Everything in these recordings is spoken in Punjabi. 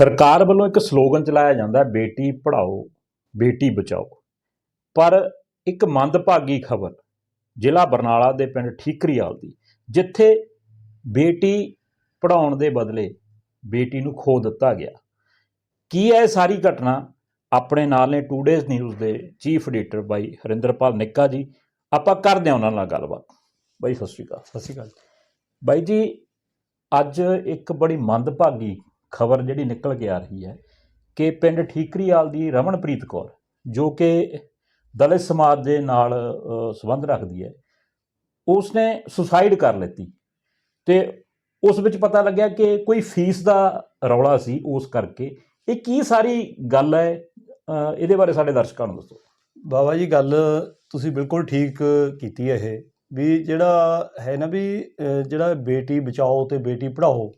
ਸਰਕਾਰ ਵੱਲੋਂ ਇੱਕ ਸਲੋਗਨ ਚਲਾਇਆ ਜਾਂਦਾ ਹੈ, ਬੇਟੀ ਪੜ੍ਹਾਓ ਬੇਟੀ ਬਚਾਓ। ਪਰ ਇੱਕ ਮੰਦਭਾਗੀ ਖਬਰ ਜ਼ਿਲ੍ਹਾ ਬਰਨਾਲਾ ਦੇ ਪਿੰਡ ਠੀਕਰੀਵਾਲ ਦੀ ਜਿੱਥੇ ਬੇਟੀ ਪੜਾਉਣ ਦੇ ਬਦਲੇ ਬੇਟੀ ਨੂੰ ਖੋ ਦਿੱਤਾ ਗਿਆ। ਕੀ ਹੈ ਸਾਰੀ ਘਟਨਾ ਆਪਣੇ ਨਾਲ ਨੇ? ਟੂ ਡੇਜ਼ ਨਿਊਜ਼ ਦੇ ਚੀਫ ਐਡੀਟਰ ਬਾਈ ਹਰਿੰਦਰਪਾਲ ਨਿੱਕਾ ਜੀ ਆਪਾਂ ਕਰਦੇ ਹਾਂ ਉਹਨਾਂ ਨਾਲ ਗੱਲਬਾਤ। ਬਾਈ ਸਤਿ ਸ਼੍ਰੀ ਅਕਾਲ। ਸਤਿ ਸ਼੍ਰੀ ਅਕਾਲ ਬਾਈ ਜੀ ਅੱਜ ਇੱਕ ਬੜੀ ਮੰਦਭਾਗੀ ਖਬਰ ਜਿਹੜੀ ਨਿਕਲ ਕੇ ਆ ਰਹੀ ਹੈ ਕਿ ਪਿੰਡ ਠੀਕਰੀਵਾਲ ਦੀ ਰਮਨਪ੍ਰੀਤ ਕੌਰ, ਜੋ ਕਿ ਦਲਿਤ ਸਮਾਜ ਦੇ ਨਾਲ ਸੰਬੰਧ ਰੱਖਦੀ ਹੈ, ਉਸਨੇ ਸੁਸਾਈਡ ਕਰ ਲਿੱਤੀ ਤੇ ਉਸ ਵਿੱਚ ਪਤਾ ਲੱਗਿਆ ਕਿ ਕੋਈ ਫੀਸ ਦਾ ਰੌਲਾ ਸੀ ਉਸ ਕਰਕੇ। ਇਹ ਕੀ ਸਾਰੀ ਗੱਲ ਹੈ? ਇਹਦੇ ਬਾਰੇ ਸਾਡੇ ਦਰਸ਼ਕਾਂ ਨੂੰ ਦੱਸੋ। ਬਾਬਾ ਜੀ, ਗੱਲ ਤੁਸੀਂ ਬਿਲਕੁਲ ਠੀਕ ਕੀਤੀ ਹੈ ਇਹ ਵੀ ਜਿਹੜਾ ਹੈ ਨਾ ਵੀ ਜਿਹੜਾ ਬੇਟੀ ਬਚਾਓ ਤੇ ਬੇਟੀ ਪੜ੍ਹਾਓ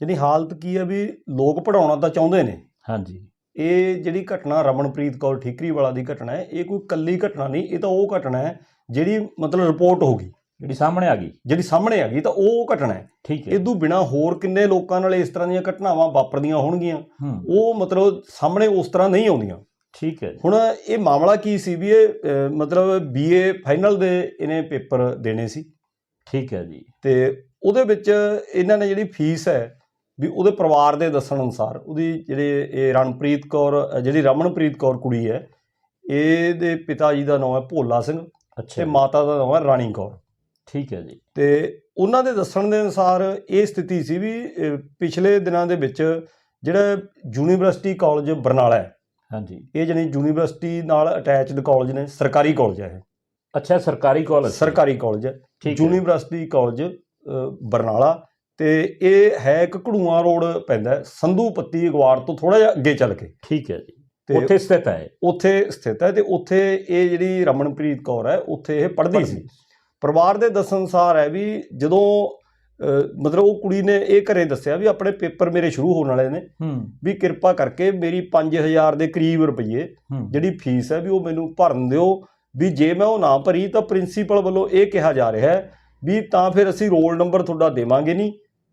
ਜਿਹੜੀ ਹਾਲਤ ਕੀ ਹੈ ਵੀ ਲੋਕ ਪੜਾਉਣਾ ਤਾਂ ਚਾਹੁੰਦੇ ਨੇ। ਹਾਂਜੀ। ਇਹ ਜਿਹੜੀ ਘਟਨਾ ਰਮਨਪ੍ਰੀਤ ਕੌਰ ਠੀਕਰੀ ਵਾਲਾ ਦੀ ਘਟਨਾ ਹੈ ਇਹ ਕੋਈ ਕੱਲੀ ਘਟਨਾ ਨਹੀਂ ਇਹ ਤਾਂ ਉਹ ਘਟਨਾ ਹੈ ਜਿਹੜੀ ਮਤਲਬ ਰਿਪੋਰਟ ਹੋ ਗਈ। ਜਿਹੜੀ ਸਾਹਮਣੇ ਆ ਗਈ? ਜਿਹੜੀ ਸਾਹਮਣੇ ਆ ਗਈ ਤਾਂ ਉਹ ਘਟਨਾ ਹੈ। ਠੀਕ ਹੈ। ਇਦੋਂ ਬਿਨਾ ਹੋਰ ਕਿੰਨੇ ਲੋਕਾਂ ਨਾਲ ਇਸ ਤਰ੍ਹਾਂ ਦੀਆਂ ਘਟਨਾਵਾਂ ਵਾਪਰਦੀਆਂ ਹੋਣਗੀਆਂ? ਉਹ ਮਤਲਬ ਸਾਹਮਣੇ ਉਸ ਤਰ੍ਹਾਂ ਨਹੀਂ ਆਉਂਦੀਆਂ। ਠੀਕ ਹੈ। ਹੁਣ ਇਹ ਮਾਮਲਾ ਕੀ ਸੀ ਵੀ ਇਹ ਮਤਲਬ ਬੀਏ ਫਾਈਨਲ ਦੇ ਇਹਨੇ ਪੇਪਰ ਦੇਣੇ ਸੀ। ਠੀਕ ਹੈ ਜੀ। ਤੇ ਉਹਦੇ ਵਿੱਚ ਇਹਨਾਂ ਨੇ ਜਿਹੜੀ ਫੀਸ ਹੈ ਵੀ ਉਹਦੇ ਪਰਿਵਾਰ ਦੇ ਦੱਸਣ ਅਨੁਸਾਰ ਉਹਦੀ ਜਿਹੜੇ ਇਹ ਰਣਪ੍ਰੀਤ ਕੌਰ ਜਿਹੜੀ ਰਮਨਪ੍ਰੀਤ ਕੌਰ ਕੁੜੀ ਹੈ ਇਹਦੇ ਪਿਤਾ ਜੀ ਦਾ ਨਾਮ ਹੈ ਭੋਲਾ ਸਿੰਘ ਅੱਛਾ ਤੇ ਮਾਤਾ ਦਾ ਨਾਮ ਹੈ ਰਾਣੀ ਕੌਰ। ਠੀਕ ਹੈ ਜੀ। ਤੇ ਉਹਨਾਂ ਦੇ ਦੱਸਣ ਦੇ ਅਨੁਸਾਰ ਇਹ ਸਥਿਤੀ ਸੀ ਵੀ ਪਿਛਲੇ ਦਿਨਾਂ ਦੇ ਵਿੱਚ ਜਿਹੜਾ ਯੂਨੀਵਰਸਿਟੀ ਕਾਲਜ ਬਰਨਾਲਾ ਹੈ ਹਾਂਜੀ। ਇਹ ਜਾਨੀ ਯੂਨੀਵਰਸਿਟੀ ਨਾਲ ਅਟੈਚਡ ਕਾਲਜ ਨੇ ਸਰਕਾਰੀ ਕਾਲਜ ਹੈ ਇਹ। ਅੱਛਾ ਸਰਕਾਰੀ ਕਾਲਜ। ਸਰਕਾਰੀ ਕਾਲਜ ਹੈ। ਯੂਨੀਵਰਸਿਟੀ ਕਾਲਜ ਬਰਨਾਲਾ ਤੇ ਇਹ ਹੈ ਇੱਕ ਘੜੂਆਂ ਰੋਡ ਪੈਂਦਾ ਸੰਧੂ ਪੱਤੀ ਅਗਵਾੜ ਤੋਂ ਥੋੜਾ ਜਿਹਾ ਅੱਗੇ ਚੱਲ ਕੇ। ਠੀਕ ਹੈ ਜੀ। ਉੱਥੇ ਸਥਿਤ ਹੈ ਉੱਥੇ ਸਥਿਤ ਹੈ ਤੇ ਉੱਥੇ ਇਹ ਜਿਹੜੀ ਰਮਨਪ੍ਰੀਤ ਕੌਰ ਹੈ ਉੱਥੇ ਇਹ ਪੜ੍ਹਦੀ ਸੀ। ਪਰਿਵਾਰ ਦੇ ਦੱਸਣ ਅਨੁਸਾਰ ਹੈ ਵੀ ਜਦੋਂ ਮਤਲਬ ਉਹ ਕੁੜੀ ਨੇ ਇਹ ਘਰੇ ਦੱਸਿਆ ਵੀ ਆਪਣੇ ਪੇਪਰ ਮੇਰੇ ਸ਼ੁਰੂ ਹੋਣ ਵਾਲੇ ਨੇ ਵੀ ਕਿਰਪਾ ਕਰਕੇ ਮੇਰੀ 5000 ਦੇ ਕਰੀਬ ਰੁਪਏ ਜਿਹੜੀ ਫੀਸ ਹੈ ਵੀ ਉਹ ਮੈਨੂੰ ਭਰਨ ਦਿਓ ਵੀ ਜੇ ਮੈਂ ਉਹ ਨਾ ਭਰੀ ਤਾਂ ਪ੍ਰਿੰਸੀਪਲ ਵੱਲੋਂ ਇਹ ਕਿਹਾ ਜਾ ਰਿਹਾ ਹੈ ਵੀ ਤਾਂ ਫਿਰ ਅਸੀਂ ਰੋਲ ਨੰਬਰ ਤੁਹਾਡਾ ਦੇਵਾਂਗੇ ਨਹੀਂ।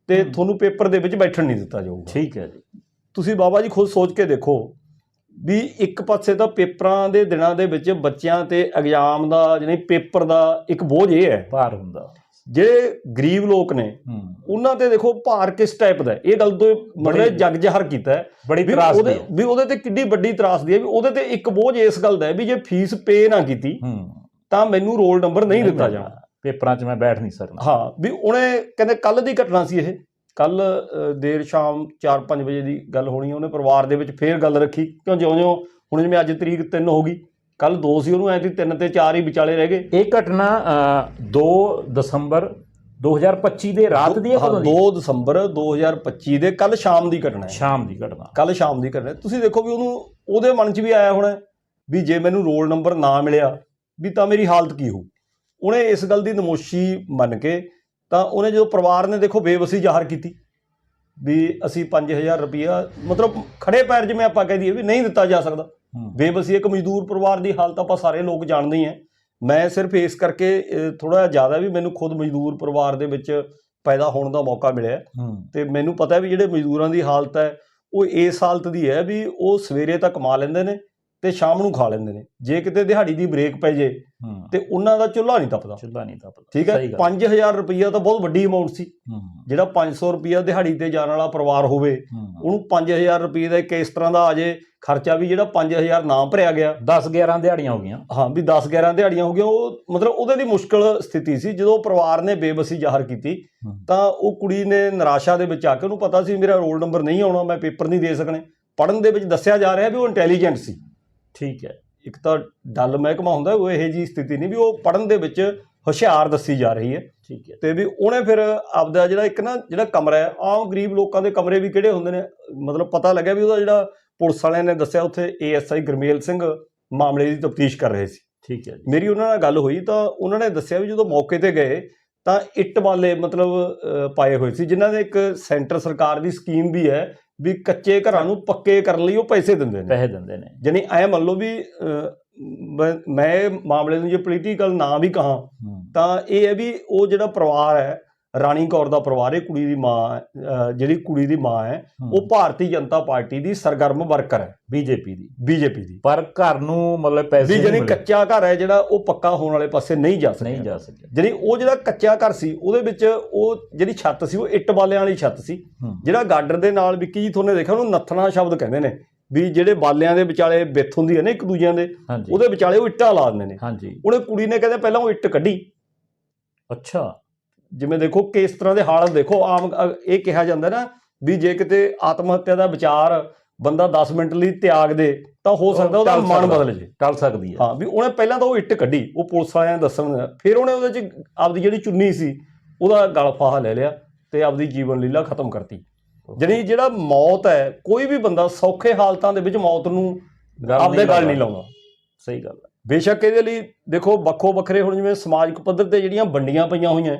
ਤੇ। ਤੁਹਾਨੂੰ ਪੇਪਰ ਦੇ ਵਿੱਚ ਬੈਠਣ ਨਹੀਂ ਦਿੱਤਾ ਜਾਊਗਾ। ਠੀਕ ਹੈ ਜੀ। ਤੁਸੀਂ ਬਾਬਾ ਜੀ ਖੁਦ ਸੋਚ ਕੇ ਦੇਖੋ ਵੀ ਇੱਕ ਪਾਸੇ ਤਾਂ ਪੇਪਰਾਂ ਦੇ ਦਿਨਾਂ ਦੇ ਵਿੱਚ ਬੱਚਿਆਂ ਤੇ ਐਗਜ਼ਾਮ ਦਾ ਜਾਨੀ ਪੇਪਰ ਦਾ ਇੱਕ ਬੋਝ ਇਹ ਹੈ। ਭਾਰ ਹੁੰਦਾ। ਜਿਹੜੇ ਗਰੀਬ ਲੋਕ ਨੇ ਉਹਨਾਂ ਤੇ ਦੇਖੋ ਭਾਰ ਕਿਸ ਟਾਈਪ ਦਾ। ਇਹ ਗੱਲ ਤੋਂ ਮਤਲਬ ਜਗ ਜ਼ਹਰ ਕੀਤਾ ਬੜੀ ਤਰਾਸ ਦੀ ਵੀ ਉਹਦੇ ਤੇ ਕਿੰਨੀ ਵੱਡੀ ਤਰਾਸਦੀ ਹੈ ਵੀ ਉਹਦੇ ਤੇ ਇੱਕ ਬੋਝ ਇਸ ਗੱਲ ਦਾ ਹੈ ਵੀ ਜੇ ਫੀਸ ਪੇ ਨਾ ਕੀਤੀ ਤਾਂ ਮੈਨੂੰ ਰੋਲ ਨੰਬਰ ਨਹੀਂ ਦਿੱਤਾ ਜਾਣਾ। ਪੇਪਰਾਂ 'ਚ ਮੈਂ ਬੈਠ ਨਹੀਂ ਸਕਦਾ। ਹਾਂ ਵੀ ਉਹਨੇ ਕਹਿੰਦੇ ਕੱਲ ਦੀ ਘਟਨਾ ਸੀ ਇਹ। ਕੱਲ ਦੇਰ ਸ਼ਾਮ 4-5 ਵਜੇ ਦੀ ਗੱਲ ਹੋਣੀ ਹੈ ਉਹਨੇ ਪਰਿਵਾਰ ਦੇ ਵਿੱਚ ਫੇਰ ਗੱਲ ਰੱਖੀ ਕਿਉਂ ਜਿਉਂ-ਜਿਉਂ ਹੁਣ ਜਿਵੇਂ ਅੱਜ ਤਰੀਕ 3 ਹੋ ਗਈ ਕੱਲ 2 ਸੀ ਉਹਨੂੰ ਐ ਸੀ 3 ਤੇ 4 ਹੀ ਵਿਚਾਲੇ ਰਹਿ ਗਏ। ਇਹ ਘਟਨਾ ਅ, 2 ਦਸੰਬਰ 2025 ਦੇ ਰਾਤ ਦੀ ਹੈ ਕਦੋਂ ਦੀ? 2 ਦਸੰਬਰ 2025 ਦੇ ਕੱਲ ਸ਼ਾਮ ਦੀ ਘਟਨਾ ਹੈ। ਸ਼ਾਮ ਦੀ ਘਟਨਾ। ਕੱਲ ਸ਼ਾਮ ਦੀ ਘਟਨਾ। ਤੁਸੀਂ ਦੇਖੋ ਵੀ ਉਹਨੂੰ ਉਹਦੇ ਮਨ 'ਚ ਵੀ ਆਇਆ ਹੋਣਾ ਵੀ ਜੇ ਮੈਨੂੰ ਰੋਲ ਨੰਬਰ ਨਾ ਮਿਲਿਆ ਵੀ ਤਾਂ ਮੇਰੀ ਹਾਲਤ ਕੀ ਹੋਊ? ਉਹਨੇ ਇਸ ਗੱਲ ਦੀ ਨਮੋਸ਼ੀ ਮੰਨ ਕੇ ਤਾਂ ਉਹਨੇ ਜਦੋਂ ਪਰਿਵਾਰ ਨੇ ਦੇਖੋ ਬੇਵਸੀ ਜ਼ਾਹਰ ਕੀਤੀ ਵੀ ਅਸੀਂ 5000 ਰੁਪਇਆ ਮਤਲਬ ਖੜੇ ਪੈਰ ਜਿਵੇਂ ਆਪਾਂ ਕਹਿ ਦਈਏ ਵੀ ਨਹੀਂ ਦਿੱਤਾ ਜਾ ਸਕਦਾ। ਬੇਵਸੀ ਇੱਕ ਮਜ਼ਦੂਰ ਪਰਿਵਾਰ ਦੀ ਹਾਲਤ ਆਪਾਂ ਸਾਰੇ ਲੋਕ ਜਾਣਦੇ ਹੀ ਹਾਂ ਮੈਂ ਸਿਰਫ ਇਸ ਕਰਕੇ ਥੋੜਾ ਜ਼ਿਆਦਾ ਵੀ ਮੈਨੂੰ ਖੁਦ ਮਜ਼ਦੂਰ ਪਰਿਵਾਰ ਦੇ ਵਿੱਚ ਪੈਦਾ ਹੋਣ ਦਾ ਮੌਕਾ ਮਿਲਿਆ। ਤੇ ਮੈਨੂੰ ਪਤਾ ਵੀ ਜਿਹੜੇ ਮਜ਼ਦੂਰਾਂ ਦੀ ਹਾਲਤ ਹੈ ਉਹ ਇਸ ਹਾਲਤ ਦੀ ਹੈ ਵੀ ਉਹ ਸਵੇਰੇ ਤੱਕ ਕਮਾ ਲੈਂਦੇ ਨੇ ਤੇ ਸ਼ਾਮ ਨੂੰ ਖਾ ਲੈਂਦੇ ਨੇ। ਜੇ ਕਿਤੇ ਦਿਹਾੜੀ ਦੀ ਬ੍ਰੇਕ ਪੈ ਜੇ ਤੇ ਉਹਨਾਂ ਦਾ ਚੁੱਲ੍ਹਾ ਨਹੀਂ ਤਪਦਾ। ਚੁੱਲਾ ਨਹੀਂ ਤਾਂ ਪਤਾ ਠੀਕ ਹੈ? 5000 ਰੁਪਈਆ ਤਾਂ ਬਹੁਤ ਵੱਡੀ ਅਮਾਉਂਟ ਸੀ। ਜਿਹੜਾ 500 ਰੁਪਈਆ ਦਿਹਾੜੀ ਤੇ ਜਾਣ ਵਾਲਾ ਪਰਿਵਾਰ ਹੋਵੇ ਉਹਨੂੰ 5000 ਰੁਪਏ ਦਾ ਇੱਕ ਇਸ ਤਰ੍ਹਾਂ ਦਾ ਆ ਜੇ ਖਰਚਾ ਵੀ ਜਿਹੜਾ 5000 ਨਾ ਭਰਿਆ ਗਿਆ। 10 11 ਦਿਹਾੜੀਆਂ ਹੋ ਗਈਆਂ। ਹਾਂ ਵੀ 10 11 ਦਿਹਾੜੀਆਂ ਹੋ ਗਈਆਂ ਉਹ ਮਤਲਬ ਉਹਦੇ ਦੀ ਮੁਸ਼ਕਲ ਸਥਿਤੀ ਸੀ। ਜਦੋਂ ਪਰਿਵਾਰ ਨੇ ਬੇਬਸੀ ਜ਼ਾਹਰ ਕੀਤੀ। ਤਾਂ ਉਹ ਕੁੜੀ ਨੇ ਨਿਰਾਸ਼ਾ ਦੇ ਵਿੱਚ ਆ ਕੇ ਉਹਨੂੰ ਪਤਾ ਸੀ ਮੇਰਾ ਰੋਲ ਨੰਬਰ ਨਹੀਂ ਆਉਣਾ ਮੈਂ ਪੇਪਰ ਨਹੀਂ ਦੇ ਸਕਣੇ। ਪੜਨ ਦੇ ਵਿੱਚ ਦੱਸਿਆ ਜਾ ਰਿਹਾ ਵੀ ਉਹ ਇੰਟੈਲੀਜੈਂਟ ਸੀ। ਠੀਕ ਹੈ। ਇੱਕ ਤਾਂ ਡੱਲ ਮਹਿਕਮਾ ਹੁੰਦਾ ਉਹ ਇਹੋ ਜੀ ਸਥਿਤੀ ਨਹੀਂ ਵੀ ਉਹ ਪੜਨ ਦੇ ਵਿੱਚ ਹੁਸ਼ਿਆਰ ਦੱਸੀ ਜਾ ਰਹੀ ਹੈ। ਠੀਕ ਹੈ। ਤੇ ਵੀ ਉਹਨੇ ਫਿਰ ਆਪਦਾ ਜਿਹੜਾ ਇੱਕ ਨਾ ਜਿਹੜਾ ਕਮਰਾ ਹੈ ਆਮ ਗਰੀਬ ਲੋਕਾਂ ਦੇ ਕਮਰੇ ਵੀ ਕਿਹੜੇ ਹੁੰਦੇ ਨੇ? ਮਤਲਬ ਪਤਾ ਲੱਗਿਆ ਵੀ ਉਹਦਾ ਜਿਹੜਾ ਪੁਲਿਸ ਵਾਲਿਆਂ ਨੇ ਦੱਸਿਆ ਉੱਥੇ ਏਐਸਆਈ ਗਰਮੇਲ ਸਿੰਘ ਮਾਮਲੇ ਦੀ ਤਫਤੀਸ਼ ਕਰ ਰਹੇ ਸੀ। ਠੀਕ ਹੈ ਮੇਰੀ ਉਹਨਾਂ ਨਾਲ ਗੱਲ ਹੋਈ ਤਾਂ ਉਹਨਾਂ ਨੇ ਦੱਸਿਆ ਵੀ ਜਦੋਂ ਮੌਕੇ ਤੇ ਗਏ ਤਾਂ ਇੱਟ ਵਾਲੇ ਮਤਲਬ ਪਾਏ ਹੋਏ ਸੀ ਜਿਨ੍ਹਾਂ ਦੇ ਇੱਕ ਸੈਂਟਰ ਸਰਕਾਰ ਦੀ ਸਕੀਮ ਵੀ ਹੈ ਵੀ ਕੱਚੇ ਘਰਾਂ ਨੂੰ ਪੱਕੇ ਕਰਨ ਲਈ ਉਹ ਪੈਸੇ ਦਿੰਦੇ ਨੇ। ਪੈਸੇ ਦਿੰਦੇ ਨੇ। ਜਾਨੀ ਐ ਮੰਨ ਲਓ ਵੀ ਮੈਂ- ਮਾਮਲੇ ਨੂੰ ਜੇ ਪੋਲੀਟੀਕਲ ਨਾ ਵੀ ਕਹਾਂ ਤਾਂ ਇਹ ਹੈ ਵੀ ਉਹ ਜਿਹੜਾ ਪਰਿਵਾਰ ਹੈ ਰਾਣੀ ਕੌਰ ਦਾ ਪਰਿਵਾਰ ਇਹ ਕੁੜੀ ਦੀ ਮਾਂ ਜਿਹੜੀ ਕੁੜੀ ਦੀ ਮਾਂ ਹੈ ਉਹ ਭਾਰਤੀ ਜਨਤਾ ਪਾਰਟੀ ਦੀ ਸਰਗਰਮ ਵਰਕਰ ਹੈ ਬੀਜੇਪੀ ਦੀ ਬੀਜੇਪੀ ਦੀ। ਪਰ ਘਰ ਨੂੰ ਮਤਲਬ ਪੈਸੇ ਵੀ ਨਹੀਂ ਜਿਹੜੀ ਕੱਚਾ ਘਰ ਹੈ ਜਿਹੜਾ ਉਹ ਪੱਕਾ ਹੋਣ ਵਾਲੇ ਪਾਸੇ ਨਹੀਂ ਜਾ ਨਹੀਂ ਸਕਿਆ। ਜਾ ਸਕਿਆ। ਜਿਹੜੀ ਉਹ ਜਿਹੜਾ ਕੱਚਾ ਘਰ ਸੀ ਉਹਦੇ ਵਿੱਚ ਉਹ ਜਿਹੜੀ ਛੱਤ ਸੀ ਉਹ ਇੱਟ ਬਾਲਿਆਂ ਵਾਲੀ ਛੱਤ ਸੀ। ਹੂੰ। ਜਿਹੜਾ ਗਾਡਰ ਦੇ ਨਾਲ ਵਿੱਕੀ ਜੀ ਤੁਹਾਨੂੰ ਦੇਖਿਆ ਉਹਨੂੰ ਨੱਥਣਾ ਸ਼ਬਦ ਕਹਿੰਦੇ ਨੇ। ਵੀ ਜਿਹੜੇ ਬਾਲਿਆਂ ਦੇ ਵਿਚਾਲੇ ਬਿੱਥ ਹੁੰਦੀ ਹੈ ਨਾ ਇੱਕ ਦੂਜਿਆਂ ਦੇ ਉਹਦੇ ਵਿਚਾਲੇ ਉਹ ਇੱਟਾਂ ਲਾ ਦਿੰਦੇ ਨੇ। ਹਾਂਜੀ। ਉਹਨੇ ਕੁੜੀ ਨੇ ਕਹਿੰਦੇ ਪਹਿਲਾਂ ਉਹ ਇੱਟ ਕੱਢੀ। ਅੱਛਾ। ਜਿਵੇਂ ਦੇਖੋ ਕਿਸ ਤਰ੍ਹਾਂ ਦੇ ਹਾਲਤ ਦੇਖੋ ਆਮ ਇਹ ਕਿਹਾ ਜਾਂਦਾ ਨਾ ਵੀ ਜੇ ਕਿਤੇ ਆਤਮ ਹੱਤਿਆ ਦਾ ਵਿਚਾਰ ਬੰਦਾ 10 ਮਿੰਟ ਲਈ ਤਿਆਗ ਦੇ ਤਾਂ ਹੋ ਸਕਦਾ ਉਹਦਾ ਮਨ। ਬਦਲ ਜੇ। ਟਲ ਸਕਦੀ ਹੈ। ਹਾਂ ਵੀ ਉਹਨੇ ਪਹਿਲਾਂ ਤਾਂ ਉਹ ਇੱਟ ਕੱਢੀ ਉਹ ਪੁਲਿਸ ਵਾਲਿਆਂ ਨੇ ਦੱਸਣ ਫਿਰ ਉਹਨੇ ਉਹਦੇ ਚ ਆਪਦੀ ਜਿਹੜੀ ਚੁੰਨੀ ਸੀ ਉਹਦਾ ਗਲ ਫਾਹਾ ਲੈ ਲਿਆ ਤੇ ਆਪਦੀ ਜੀਵਨ ਲੀਲਾ ਖਤਮ ਕਰਤੀ। ਜਾਣੀ ਜਿਹੜਾ ਮੌਤ ਹੈ ਕੋਈ ਵੀ ਬੰਦਾ ਸੌਖੇ ਹਾਲਤਾਂ ਦੇ ਵਿੱਚ ਮੌਤ ਨੂੰ ਆਪਦੇ ਗੱਲ ਨਹੀਂ। ਲਾਉਂਦਾ। ਸਹੀ ਗੱਲ ਹੈ। ਬੇਸ਼ੱਕ ਇਹਦੇ ਲਈ ਦੇਖੋ ਵੱਖੋ ਵੱਖਰੇ ਹੁਣ ਜਿਵੇਂ ਸਮਾਜਿਕ ਪੱਧਰ ਤੇ ਜਿਹੜੀਆਂ ਵੰਡੀਆਂ ਪਈਆਂ ਹੋਈਆਂ